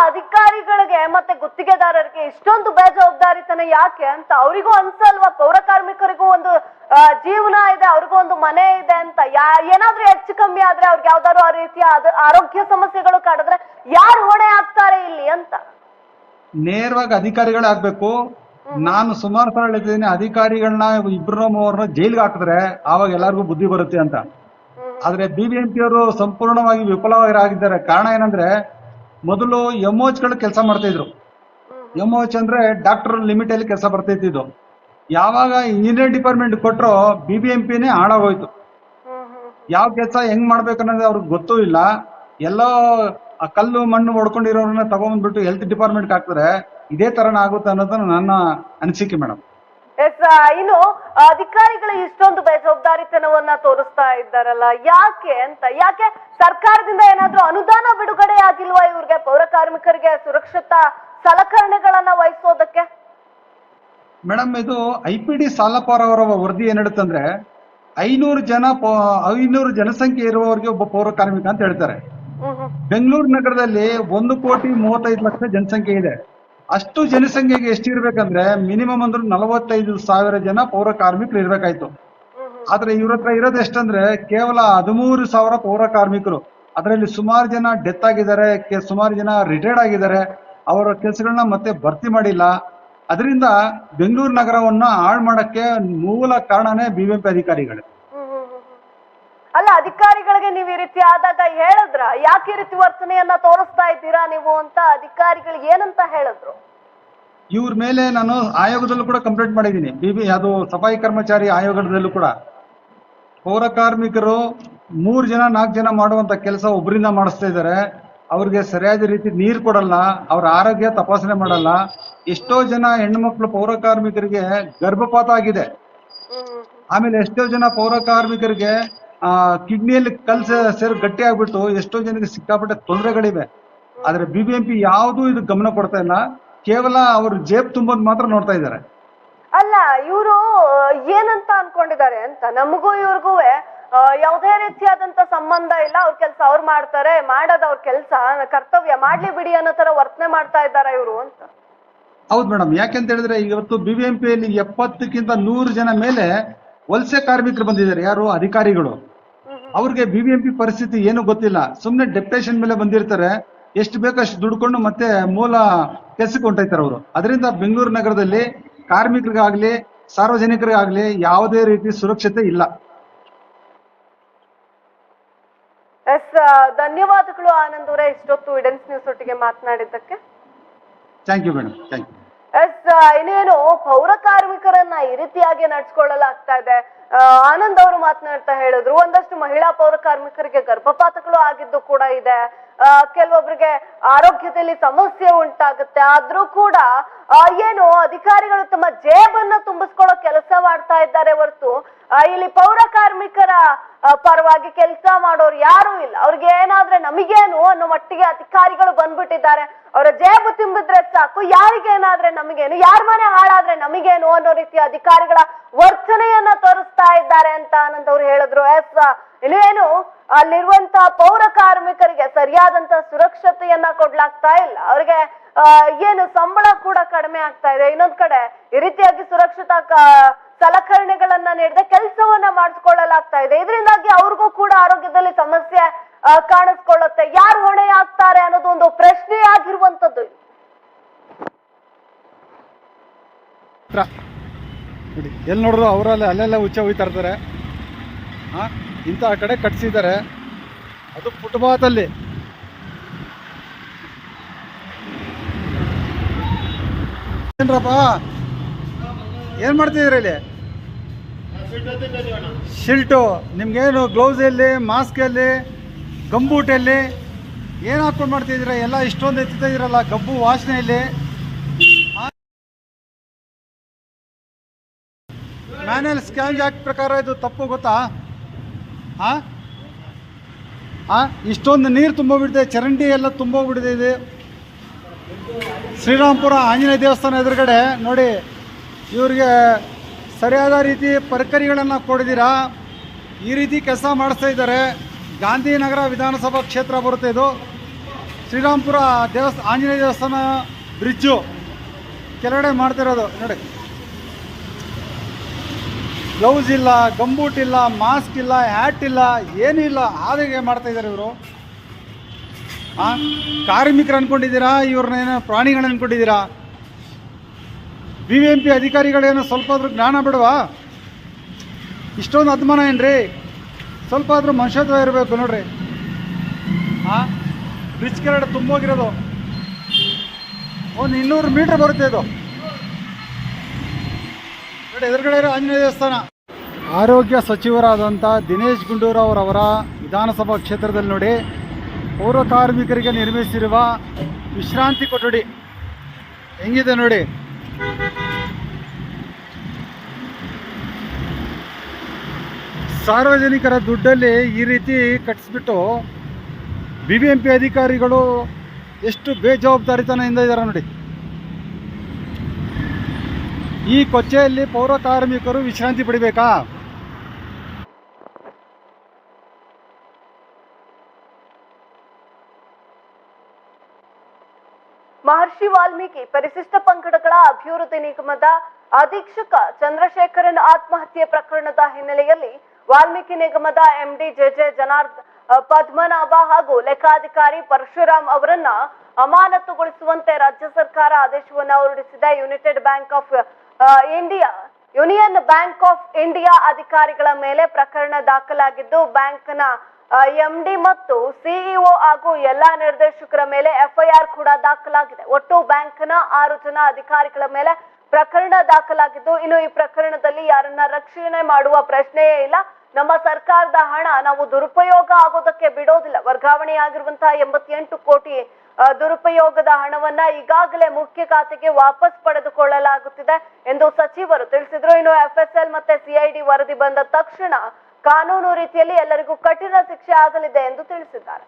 ಅಧಿಕಾರಿಗಳಿಗೆ ಮತ್ತೆ ಗುತ್ತಿಗೆದಾರರಿಗೆ ಇಷ್ಟೊಂದು ಬೇಜವಾಬ್ದಾರಿತನ ಯಾಕೆ ಅಂತ ಅವರಿಗೂ ಅನ್ಸಲ್ವಾ? ಪೌರ ಕಾರ್ಮಿಕರಿಗೂ ಒಂದು ಜೀವನ ಇದೆ ಅವ್ರಿಗೂ ಒಂದು ಮನೆ ಇದೆ ಅಂತ. ಯಾ ಏನಾದ್ರೂ ಹೆಚ್ಚು ಕಮ್ಮಿ ಆದ್ರೆ ಅವ್ರಿಗೆ ಯಾವ್ದಾದ್ರು ಆ ರೀತಿಯ ಆರೋಗ್ಯ ಸಮಸ್ಯೆಗಳು ಕಾಡಿದ್ರೆ ಯಾರು ಹೊಣೆ ಆಗ್ತಾರೆ ಇಲ್ಲಿ ಅಂತ? ನೇರವಾಗಿ ಅಧಿಕಾರಿಗಳಾಗ್ಬೇಕು ನಾನು ಸುಮಾರು ಸಲ ಹೇಳಿದ್ದೀನಿ ಅಧಿಕಾರಿಗಳನ್ನ ಇಬ್ಬರು ಮೂವರನ್ನ ಜೈಲ್ಗೆ ಹಾಕಿದ್ರೆ ಆವಾಗ ಎಲ್ಲರಿಗೂ ಬುದ್ಧಿ ಬರುತ್ತೆ ಅಂತ. ಆದ್ರೆ ಬಿ ಬಿ ಎಂ ಪಿ ಅವರು ಸಂಪೂರ್ಣವಾಗಿ ವಿಫಲವಾಗಿದ್ದಾರೆ ಕಾರಣ ಏನಂದ್ರೆ ಮೊದಲು ಗಳು ಕೆಲಸ ಮಾಡ್ತಾ ಇದ್ರು. ಎಂ ಎಚ್ ಅಂದ್ರೆ ಡಾಕ್ಟರ್ ಲಿಮಿಟ್ ಅಲ್ಲಿ ಕೆಲಸ ಬರ್ತಾ ಇದು ಯಾವಾಗ ಇಂಜಿನಿಯರ್ ಡಿಪಾರ್ಟ್ಮೆಂಟ್ ಕೊಟ್ಟರು ಬಿ ಬಿ ಎಂ ಪಿನೇ ಹಾಳಾಗೋಯ್ತು. ಯಾವ ಕೆಲಸ ಹೆಂಗ್ ಮಾಡ್ಬೇಕು ಅನ್ನೋದು ಅವ್ರಿಗೆ ಗೊತ್ತೂ ಇಲ್ಲ. ಎಲ್ಲೋ ಆ ಕಲ್ಲು ಮಣ್ಣು ಹೊಡ್ಕೊಂಡಿರೋರನ್ನ ತಗೊಂಡ್ಬಿಟ್ಟು ಹೆಲ್ತ್ ಡಿಪಾರ್ಟ್ಮೆಂಟ್ ಹಾಕ್ತಾರೆ ಇದೇ ತರನ ಆಗುತ್ತೆ ಅನ್ನೋದನ್ನ ನನ್ನ ಅನಿಸಿಕೆ ಮೇಡಮ್ ಎಸ್ ಇನ್ನು ಅಧಿಕಾರಿಗಳು ಇಷ್ಟೊಂದು ಬೇಜವಾಬ್ದಾರಿತನವನ್ನ ತೋರಿಸ್ತಾ ಇದ್ದಾರಲ್ಲ. ಯಾಕೆ ಅಂತ ಯಾಕೆ ಸರ್ಕಾರದಿಂದ ಏನಾದ್ರೂ ಅನುದಾನ ಬಿಡುಗಡೆ ಆಗಿಲ್ವಾ ಇವ್ರಿಗೆ ಪೌರ ಕಾರ್ಮಿಕರಿಗೆ ಸುರಕ್ಷತಾ ಸಲಕರಣೆಗಳನ್ನ ವಹಿಸೋದಕ್ಕೆ? ಮೇಡಮ್ ಇದು ಐ ಪಿ ಡಿ ಸಾಲಪಾರ್ ಅವರ ವರದಿ ಏನ್ ಹೇಳುತ್ತಂದ್ರೆ ಐನೂರು ಜನ ಐನೂರು ಜನಸಂಖ್ಯೆ ಇರುವವರಿಗೆ ಒಬ್ಬ ಪೌರ ಕಾರ್ಮಿಕ ಅಂತ ಹೇಳ್ತಾರೆ. ಬೆಂಗಳೂರು ನಗರದಲ್ಲಿ ಒಂದು ಕೋಟಿ ಮೂವತ್ತೈದು ಲಕ್ಷ ಜನಸಂಖ್ಯೆ ಇದೆ. ಅಷ್ಟು ಜನಸಂಖ್ಯೆಗೆ ಎಷ್ಟು ಇರ್ಬೇಕಂದ್ರೆ ಮಿನಿಮಮ್ ಅಂದ್ರೆ ನಲವತ್ತೈದು ಸಾವಿರ ಜನ ಪೌರ ಕಾರ್ಮಿಕರು ಇರ್ಬೇಕಾಯ್ತು. ಆದ್ರೆ ಇವ್ರ ಹತ್ರ ಇರೋದು ಎಷ್ಟಂದ್ರೆ ಕೇವಲ ಹದಿಮೂರು ಸಾವಿರ ಪೌರ ಕಾರ್ಮಿಕರು. ಅದರಲ್ಲಿ ಸುಮಾರು ಜನ ಡೆತ್ ಆಗಿದ್ದಾರೆ ಸುಮಾರು ಜನ ರಿಟೈರ್ಡ್ ಆಗಿದ್ದಾರೆ. ಅವರ ಕೆಲಸಗಳನ್ನ ಮತ್ತೆ ಭರ್ತಿ ಮಾಡಿಲ್ಲ. ಅದರಿಂದ ಬೆಂಗಳೂರು ನಗರವನ್ನ ಹಾಳು ಮಾಡಕ್ಕೆ ಮೂಲ ಕಾರಣನೇ ಬಿಬಿಎಂಪಿ ಅಧಿಕಾರಿಗಳು. ಅಲ್ಲ ಅಧಿಕಾರಿಗಳಿಗೆ ನೀವು ಈ ರೀತಿ ಆದಾಗ ಹೇಳಿದ್ರ? ಯಾಕೆ ಈ ರೀತಿ ವರ್ತನೆಯನ್ನ ತೋರಿಸ್ತಾ ಇದ್ದೀರಾ ನೀವು ಅಂತ ಅಧಿಕಾರಿಗಳಿಗೆ ಏನಂತ ಹೇಳಿದ್ರು? ಇವ್ರ ಮೇಲೆ ನಾನು ಆಯೋಗದಲ್ಲೂ ಕೂಡ ಕಂಪ್ಲೇಂಟ್ ಮಾಡಿದ್ದೀನಿ. ಬಿಬಿ ಅದು ಸಫಾಯಿ ಕರ್ಮಚಾರಿ ಆಯೋಗದಲ್ಲೂ ಕೂಡ. ಪೌರ ಕಾರ್ಮಿಕರು ಮೂರ್ ಜನ ನಾಲ್ಕ್ ಜನ ಮಾಡುವಂತ ಕೆಲಸ ಒಬ್ಬರಿಂದ ಮಾಡಿಸ್ತಾ ಇದ್ದಾರೆ. ಅವ್ರಿಗೆ ಸರಿಯಾದ ರೀತಿ ನೀರು ಕೊಡಲ್ಲ ಅವ್ರ ಆರೋಗ್ಯ ತಪಾಸಣೆ ಮಾಡಲ್ಲ. ಎಷ್ಟೋ ಜನ ಹೆಣ್ಮಕ್ಳು ಪೌರ ಕಾರ್ಮಿಕರಿಗೆ ಗರ್ಭಪಾತ ಆಗಿದೆ. ಆಮೇಲೆ ಎಷ್ಟೋ ಜನ ಪೌರ ಕಾರ್ಮಿಕರಿಗೆ ಆ ಕಿಡ್ನಿಯಲ್ಲಿ ಕಲ್ಸ ಸೇರಿ ಗಟ್ಟಿ ಆಗ್ಬಿಟ್ಟು ಎಷ್ಟೋ ಜನಕ್ಕೆ ಸಿಕ್ಕಾಪಟ್ಟೆ ತೊಂದರೆಗಳಿವೆ. ಆದ್ರೆ ಬಿ ಬಿ ಎಂಪಿ ಯಾವುದು ಇದು ಗಮನ ಕೊಡ್ತಾ ಇಲ್ಲ. ಕೇವಲ ಅವ್ರ ಜೇಬ್ ತುಂಬೋದು ಮಾತ್ರ ನೋಡ್ತಾ ಇದ್ದಾರೆ ಅಲ್ಲ ಇವರು ಏನಂತ ಅನ್ಕೊಂಡಿದ್ದಾರೆ ಅಂತ ನಮಗೂ ಇವ್ರಿಗೂ ಯಾವುದೇ ರೀತಿಯಾದಂತ ಸಂಬಂಧ ಇಲ್ಲ. ಅವ್ರ ಕೆಲಸ ಅವ್ರು ಮಾಡ್ತಾರೆ ಮಾಡೋದ್ ಅವ್ರ ಕೆಲಸ ಕರ್ತವ್ಯ ಮಾಡ್ಲಿ ಬಿಡಿ ಅನ್ನೋ ತರ ವರ್ತನೆ ಮಾಡ್ತಾ ಇದ್ದಾರೆ ಇವರು ಅಂತ. ಹೌದು ಮೇಡಮ್ ಯಾಕೆಂತ ಹೇಳಿದ್ರೆ ಇವತ್ತು ಬಿ ಬಿ ಎಂಪಿಯಲ್ಲಿ ಎಪ್ಪತ್ತಕ್ಕಿಂತ ನೂರು ಜನ ಮೇಲೆ ವಲಸೆ ಕಾರ್ಮಿಕರು ಬಂದಿದ್ದಾರೆ. ಯಾರು? ಅಧಿಕಾರಿಗಳು. ಅವ್ರಿಗೆ ಬಿಬಿಎಂಪಿ ಪರಿಸ್ಥಿತಿ ಏನು ಗೊತ್ತಿಲ್ಲ. ಸುಮ್ನೆ ಡೆಪ್ಟೇಷನ್ ಮೇಲೆ ಬಂದಿರ್ತಾರೆ. ಎಷ್ಟು ಬೇಕಷ್ಟು ಅಷ್ಟು ದುಡ್ಕೊಂಡು ಮತ್ತೆ ಮೂಲ ಕೆಲಸಕ್ಕೆ ಹೊಂಟೈತಾರೆ ಅವರು. ಅದರಿಂದ ಬೆಂಗಳೂರು ನಗರದಲ್ಲಿ ಕಾರ್ಮಿಕರಿಗಾಗ್ಲಿ ಸಾರ್ವಜನಿಕರಿಗಾಗ್ಲಿ ಯಾವುದೇ ರೀತಿ ಸುರಕ್ಷತೆ ಇಲ್ಲ. ಎಸ್ ಧನ್ಯವಾದಗಳು ಆನಂದ್ ಅವರೇ ಇಷ್ಟೊತ್ತು ಇಡೆನ್ಸ್ ನ್ಯೂಸ್ ಒಟ್ಟಿಗೆ ಮಾತನಾಡಿದ್ದಕ್ಕೆ. Thank you madam thank you yes ಇನ್ನೇನು ಪೌರ ಕಾರ್ಮಿಕರನ್ನ ಈ ರೀತಿಯಾಗಿ ನಡ್ಸ್ಕೊಳ್ಳಲಾಗ್ತಾ ಇದೆ. ಆನಂದ್ ಅವರು ಮಾತನಾಡ್ತಾ ಹೇಳಿದ್ರು ಒಂದಷ್ಟು ಮಹಿಳಾ ಪೌರ ಕಾರ್ಮಿಕರಿಗೆ ಗರ್ಭಪಾತಗಳು ಆಗಿದ್ದು ಕೂಡ ಇದೆ. ಕೆಲವೊಬ್ರಿಗೆ ಆರೋಗ್ಯದಲ್ಲಿ ಸಮಸ್ಯೆ ಉಂಟಾಗುತ್ತೆ. ಆದ್ರೂ ಕೂಡ ಏನು ಅಧಿಕಾರಿಗಳು ತಮ್ಮ ಜೇಬನ್ನ ತುಂಬಿಸ್ಕೊಳ್ಳೋ ಕೆಲಸ ಮಾಡ್ತಾ ಇದ್ದಾರೆ ಹೊರತು ಇಲ್ಲಿ ಪೌರ ಕಾರ್ಮಿಕರ ಪರವಾಗಿ ಕೆಲಸ ಮಾಡೋರು ಯಾರು ಇಲ್ಲ. ಅವ್ರಿಗೆ ಏನಾದ್ರೆ ನಮಗೇನು ಅನ್ನೋ ಮಟ್ಟಿಗೆ ಅಧಿಕಾರಿಗಳು ಬಂದ್ಬಿಟ್ಟಿದ್ದಾರೆ. ಅವರ ಜೇಬು ತುಂಬಿದ್ರೆ ಸಾಕು, ಯಾರಿಗೇನಾದ್ರೆ ನಮಗೇನು, ಯಾರ ಮನೆ ಹಾಳಾದ್ರೆ ನಮಗೇನು ಅನ್ನೋ ರೀತಿಯ ಅಧಿಕಾರಿಗಳ ವರ್ತನೆಯನ್ನ ತೋರಿಸ್ತಾ ಇದ್ದಾರೆ ಅಂತ ಆನಂದ್ ಅವ್ರು ಹೇಳಿದ್ರು. ಎಸ್ ಇನ್ನೇನು ಅಲ್ಲಿರುವಂತ ಪೌರ ಕಾರ್ಮಿಕರಿಗೆ ಸರಿಯಾದಂತ ಸುರಕ್ಷತೆಯನ್ನ ಕೊಡ್ಲಾಗ್ತಾ ಇಲ್ಲ. ಅವ್ರಿಗೆ ಏನು ಸಂಬಳ ಕೂಡ ಕಡಿಮೆ ಆಗ್ತಾ ಇದೆ. ಇನ್ನೊಂದ್ ಕಡೆ ಈ ರೀತಿಯಾಗಿ ಸುರಕ್ಷತಾ ಸಲಕರಣೆಗಳನ್ನ ನೀಡದೆ ಕೆಲಸವನ್ನ ಮಾಡಿಸ್ಕೊಳ್ಳಲಾಗ್ತಾ ಇದೆ. ಇದರಿಂದಾಗಿ ಅವ್ರಿಗೂ ಕೂಡ ಆರೋಗ್ಯದಲ್ಲಿ ಸಮಸ್ಯೆ ಕಾಣಿಸ್ಕೊಳ್ಳುತ್ತೆ. ಯಾರು ಹೊಣೆ ಆಗ್ತಾರೆ ಅನ್ನೋದು ಒಂದು ಪ್ರಶ್ನೆ ಆಗಿರುವಂತದ್ದು ಎಲ್ಲಿ ನೋಡಿದ್ರು ಅವರಲ್ಲೇ, ಅಲ್ಲೆಲ್ಲ ಉಚ್ಚ ಹೋಯ್ತಾ ಇರ್ತಾರೆ. ಹಾಂ ಇಂಥ ಕಡೆ ಕಟ್ಸಿದ್ದಾರೆ. ಅದು ಫುಟ್ಪಾತಲ್ಲಿ. ಏನ್ರಪ್ಪ? ಏನು ಮಾಡ್ತಿದ್ದೀರಿ ಇಲ್ಲಿ? ಶಿಲ್ಟು. ನಿಮ್ಗೇನು ಗ್ಲೌಸ್ ಎಲ್ಲಿ ಮಾಸ್ಕ್ ಎಲ್ಲಿ ಗಂಬೂಟ್ ಎಲ್ಲಿ ಏನು ಹಾಕೊಂಡು ಮಾಡ್ತಿದ್ದೀರಾ? ಎಲ್ಲ ಇಷ್ಟೊಂದು ಎತ್ತಿತಾ ಇದ್ದೀರಲ್ಲ, ಗಬ್ಬು ವಾಸನೆಯಲ್ಲಿ. ಮ್ಯಾನ್ಯಲ್ ಸ್ಕ್ಯಾನ್ ಜಾಕ್ ಪ್ರಕಾರ ಇದು ತಪ್ಪು ಗೊತ್ತಾ? ಹಾಂ ಹಾಂ ಇಷ್ಟೊಂದು ನೀರು ತುಂಬೋಗ್ಬಿಟ್ಟಿದೆ, ಚರಂಡಿ ಎಲ್ಲ ತುಂಬೋಗ್ಬಿಟ್ಟಿದೆ ಇದೆ. ಶ್ರೀರಾಮ್ಪುರ ಆಂಜನೇಯ ದೇವಸ್ಥಾನ ಎದುರುಗಡೆ, ನೋಡಿ, ಇವ್ರಿಗೆ ಸರಿಯಾದ ರೀತಿ ಪರಿಕರಿಗಳನ್ನು ಕೊಡಿದ್ದೀರಾ ಈ ರೀತಿ ಕೆಲಸ ಮಾಡಿಸ್ತಾ ಇದ್ದಾರೆ. ಗಾಂಧಿನಗರ ವಿಧಾನಸಭಾ ಕ್ಷೇತ್ರ ಬರುತ್ತೆ ಇದು. ಶ್ರೀರಾಮ್ಪುರ ದೇವಸ್ಥಾನ ಆಂಜನೇಯ ದೇವಸ್ಥಾನ ಬ್ರಿಡ್ಜು ಕೆಳಗಡೆ ಮಾಡ್ತಿರೋದು ನೋಡಿ. ಗ್ಲೌಸ್ ಇಲ್ಲ, ಗಂಬೂಟ್ ಇಲ್ಲ, ಮಾಸ್ಕ್ ಇಲ್ಲ, ಹ್ಯಾಟ್ ಇಲ್ಲ, ಏನೂ ಇಲ್ಲ. ಮಾಡ್ತಾ ಇದ್ದಾರೆ ಇವರು. ಆ, ಕಾರ್ಮಿಕರು ಅನ್ಕೊಂಡಿದ್ದೀರಾ? ಇವ್ರನ್ನೇನೋ ಪ್ರಾಣಿಗಳು ಅನ್ಕೊಂಡಿದ್ದೀರಾ? ಬಿ ವಿ ಎಂ ಪಿ ಅಧಿಕಾರಿಗಳೇನೋ ಸ್ವಲ್ಪ ಆದರೂ ಜ್ಞಾನ ಬಿಡುವ? ಇಷ್ಟೊಂದು ಅದ್ಮಾನ ಏನ್ರಿ? ಸ್ವಲ್ಪ ಆದರೂ ಮನುಷ್ಯತ್ವ ಇರಬೇಕು ನೋಡ್ರಿ. ಹಾಂ ಬ್ರಿಜ್ ಕೆರಡ ತುಂಬೋಗಿರೋದು. ಒಂದು ಇನ್ನೂರು ಮೀಟ್ರ್ ಬರುತ್ತೆ ಇದು. ಎದುರುಗಡೆ ಆಂಜನೇಯ ದೇವಸ್ಥಾನ. ಆರೋಗ್ಯ ಸಚಿವರಾದಂಥ ದಿನೇಶ್ ಗುಂಡೂರಾವ್ ಅವರ ವಿಧಾನಸಭಾ ಕ್ಷೇತ್ರದಲ್ಲಿ ನೋಡಿ ಪೌರ ಕಾರ್ಮಿಕರಿಗೆ ನಿರ್ಮಿಸಿರುವ ವಿಶ್ರಾಂತಿ ಕೊಠಡಿ ಹೆಂಗಿದೆ ನೋಡಿ. ಸಾರ್ವಜನಿಕರ ದುಡ್ಡಲ್ಲಿ ಈ ರೀತಿ ಕಟ್ಟಿಸ್ಬಿಟ್ಟು ಬಿ ಬಿ ಎಂ ಪಿ ಅಧಿಕಾರಿಗಳು ಎಷ್ಟು ಬೇಜವಾಬ್ದಾರಿತನದಿಂದ ಇದ್ದಾರೆ ನೋಡಿ. ಈ ಕೊಚ್ಚೆಯಲ್ಲಿ ಪೌರ ಕಾರ್ಮಿಕರು ವಿಶ್ರಾಂತಿ ಪಡಿಬೇಕಾ? ಮಹರ್ಷಿ ವಾಲ್ಮೀಕಿ ಪರಿಶಿಷ್ಟ ಪಂಗಡಗಳ ಅಭಿವೃದ್ಧಿ ನಿಗಮದ ಅಧೀಕ್ಷಕ ಚಂದ್ರಶೇಖರನ್ ಆತ್ಮಹತ್ಯೆ ಪ್ರಕರಣದ ಹಿನ್ನೆಲೆಯಲ್ಲಿ ವಾಲ್ಮೀಕಿ ನಿಗಮದ ಎಂಡಿ ಜೆಜೆ ಜನಾರ್ದ ಅ, ಪದ್ಮನಾಭ ಹಾಗೂ ಲೆಕ್ಕಾಧಿಕಾರಿ ಪರಶುರಾಮ್ ಅವರನ್ನ ಅಮಾನತುಗೊಳಿಸುವಂತೆ ರಾಜ್ಯ ಸರ್ಕಾರ ಆದೇಶವನ್ನು ಹೊರಡಿಸಿದ. United Bank of India Union Bank of India ಅಧಿಕಾರಿಗಳ ಮೇಲೆ ಪ್ರಕರಣ ದಾಖಲಾಗಿದ್ದು, ಬ್ಯಾಂಕ್ನ ಎಂಡಿ ಮತ್ತು ಸಿಇಒ ಹಾಗೂ ಎಲ್ಲಾ ನಿರ್ದೇಶಕರ ಮೇಲೆ ಎಫ್ಐಆರ್ ಕೂಡ ದಾಖಲಾಗಿದೆ. ಒಟ್ಟು ಬ್ಯಾಂಕ್ನ ಆರು ಜನ ಅಧಿಕಾರಿಗಳ ಮೇಲೆ ಪ್ರಕರಣ ದಾಖಲಾಗಿದ್ದು, ಇನ್ನು ಈ ಪ್ರಕರಣದಲ್ಲಿ ಯಾರನ್ನ ರಕ್ಷಣೆ ಮಾಡುವ ಪ್ರಶ್ನೆಯೇ ಇಲ್ಲ. ನಮ್ಮ ಸರ್ಕಾರದ ಹಣ ನಾವು ದುರುಪಯೋಗ ಆಗೋದಕ್ಕೆ ಬಿಡೋದಿಲ್ಲ. ವರ್ಗಾವಣೆಯಾಗಿರುವಂತಹ ಎಂಬತ್ತೆಂಟು ಕೋಟಿ ದುರುಪಯೋಗದ ಹಣವನ್ನ ಈಗಾಗಲೇ ಮುಖ್ಯ ಖಾತೆಗೆ ವಾಪಸ್ ಪಡೆದುಕೊಳ್ಳಲಾಗುತ್ತಿದೆ ಎಂದು ಸಚಿವರು ತಿಳಿಸಿದ್ರು. ಇನ್ನು ಎಫ್ಎಸ್ಎಲ್ ಮತ್ತೆ ಸಿಐಡಿ ವರದಿ ಬಂದ ತಕ್ಷಣ ಕಾನೂನು ರೀತಿಯಲ್ಲಿ ಎಲ್ಲರಿಗೂ ಕಠಿಣ ಶಿಕ್ಷೆ ಆಗಲಿದೆ ಎಂದು ತಿಳಿಸಿದ್ದಾರೆ.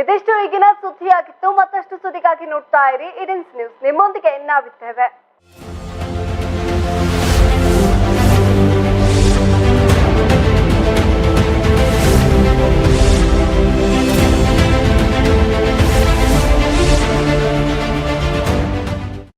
ಇದಿಷ್ಟು ಈಗಿನ ಸುದ್ದಿಯಾಗಿತ್ತು. ಮತ್ತಷ್ಟು ಸುದ್ದಿಗಾಗಿ ನೋಡ್ತಾ ಇರಿ. ಇಡಿನ್ಸ್ ನ್ಯೂಸ್ ನಿಮ್ಮೊಂದಿಗೆ ನಾವಿದ್ದೇವೆ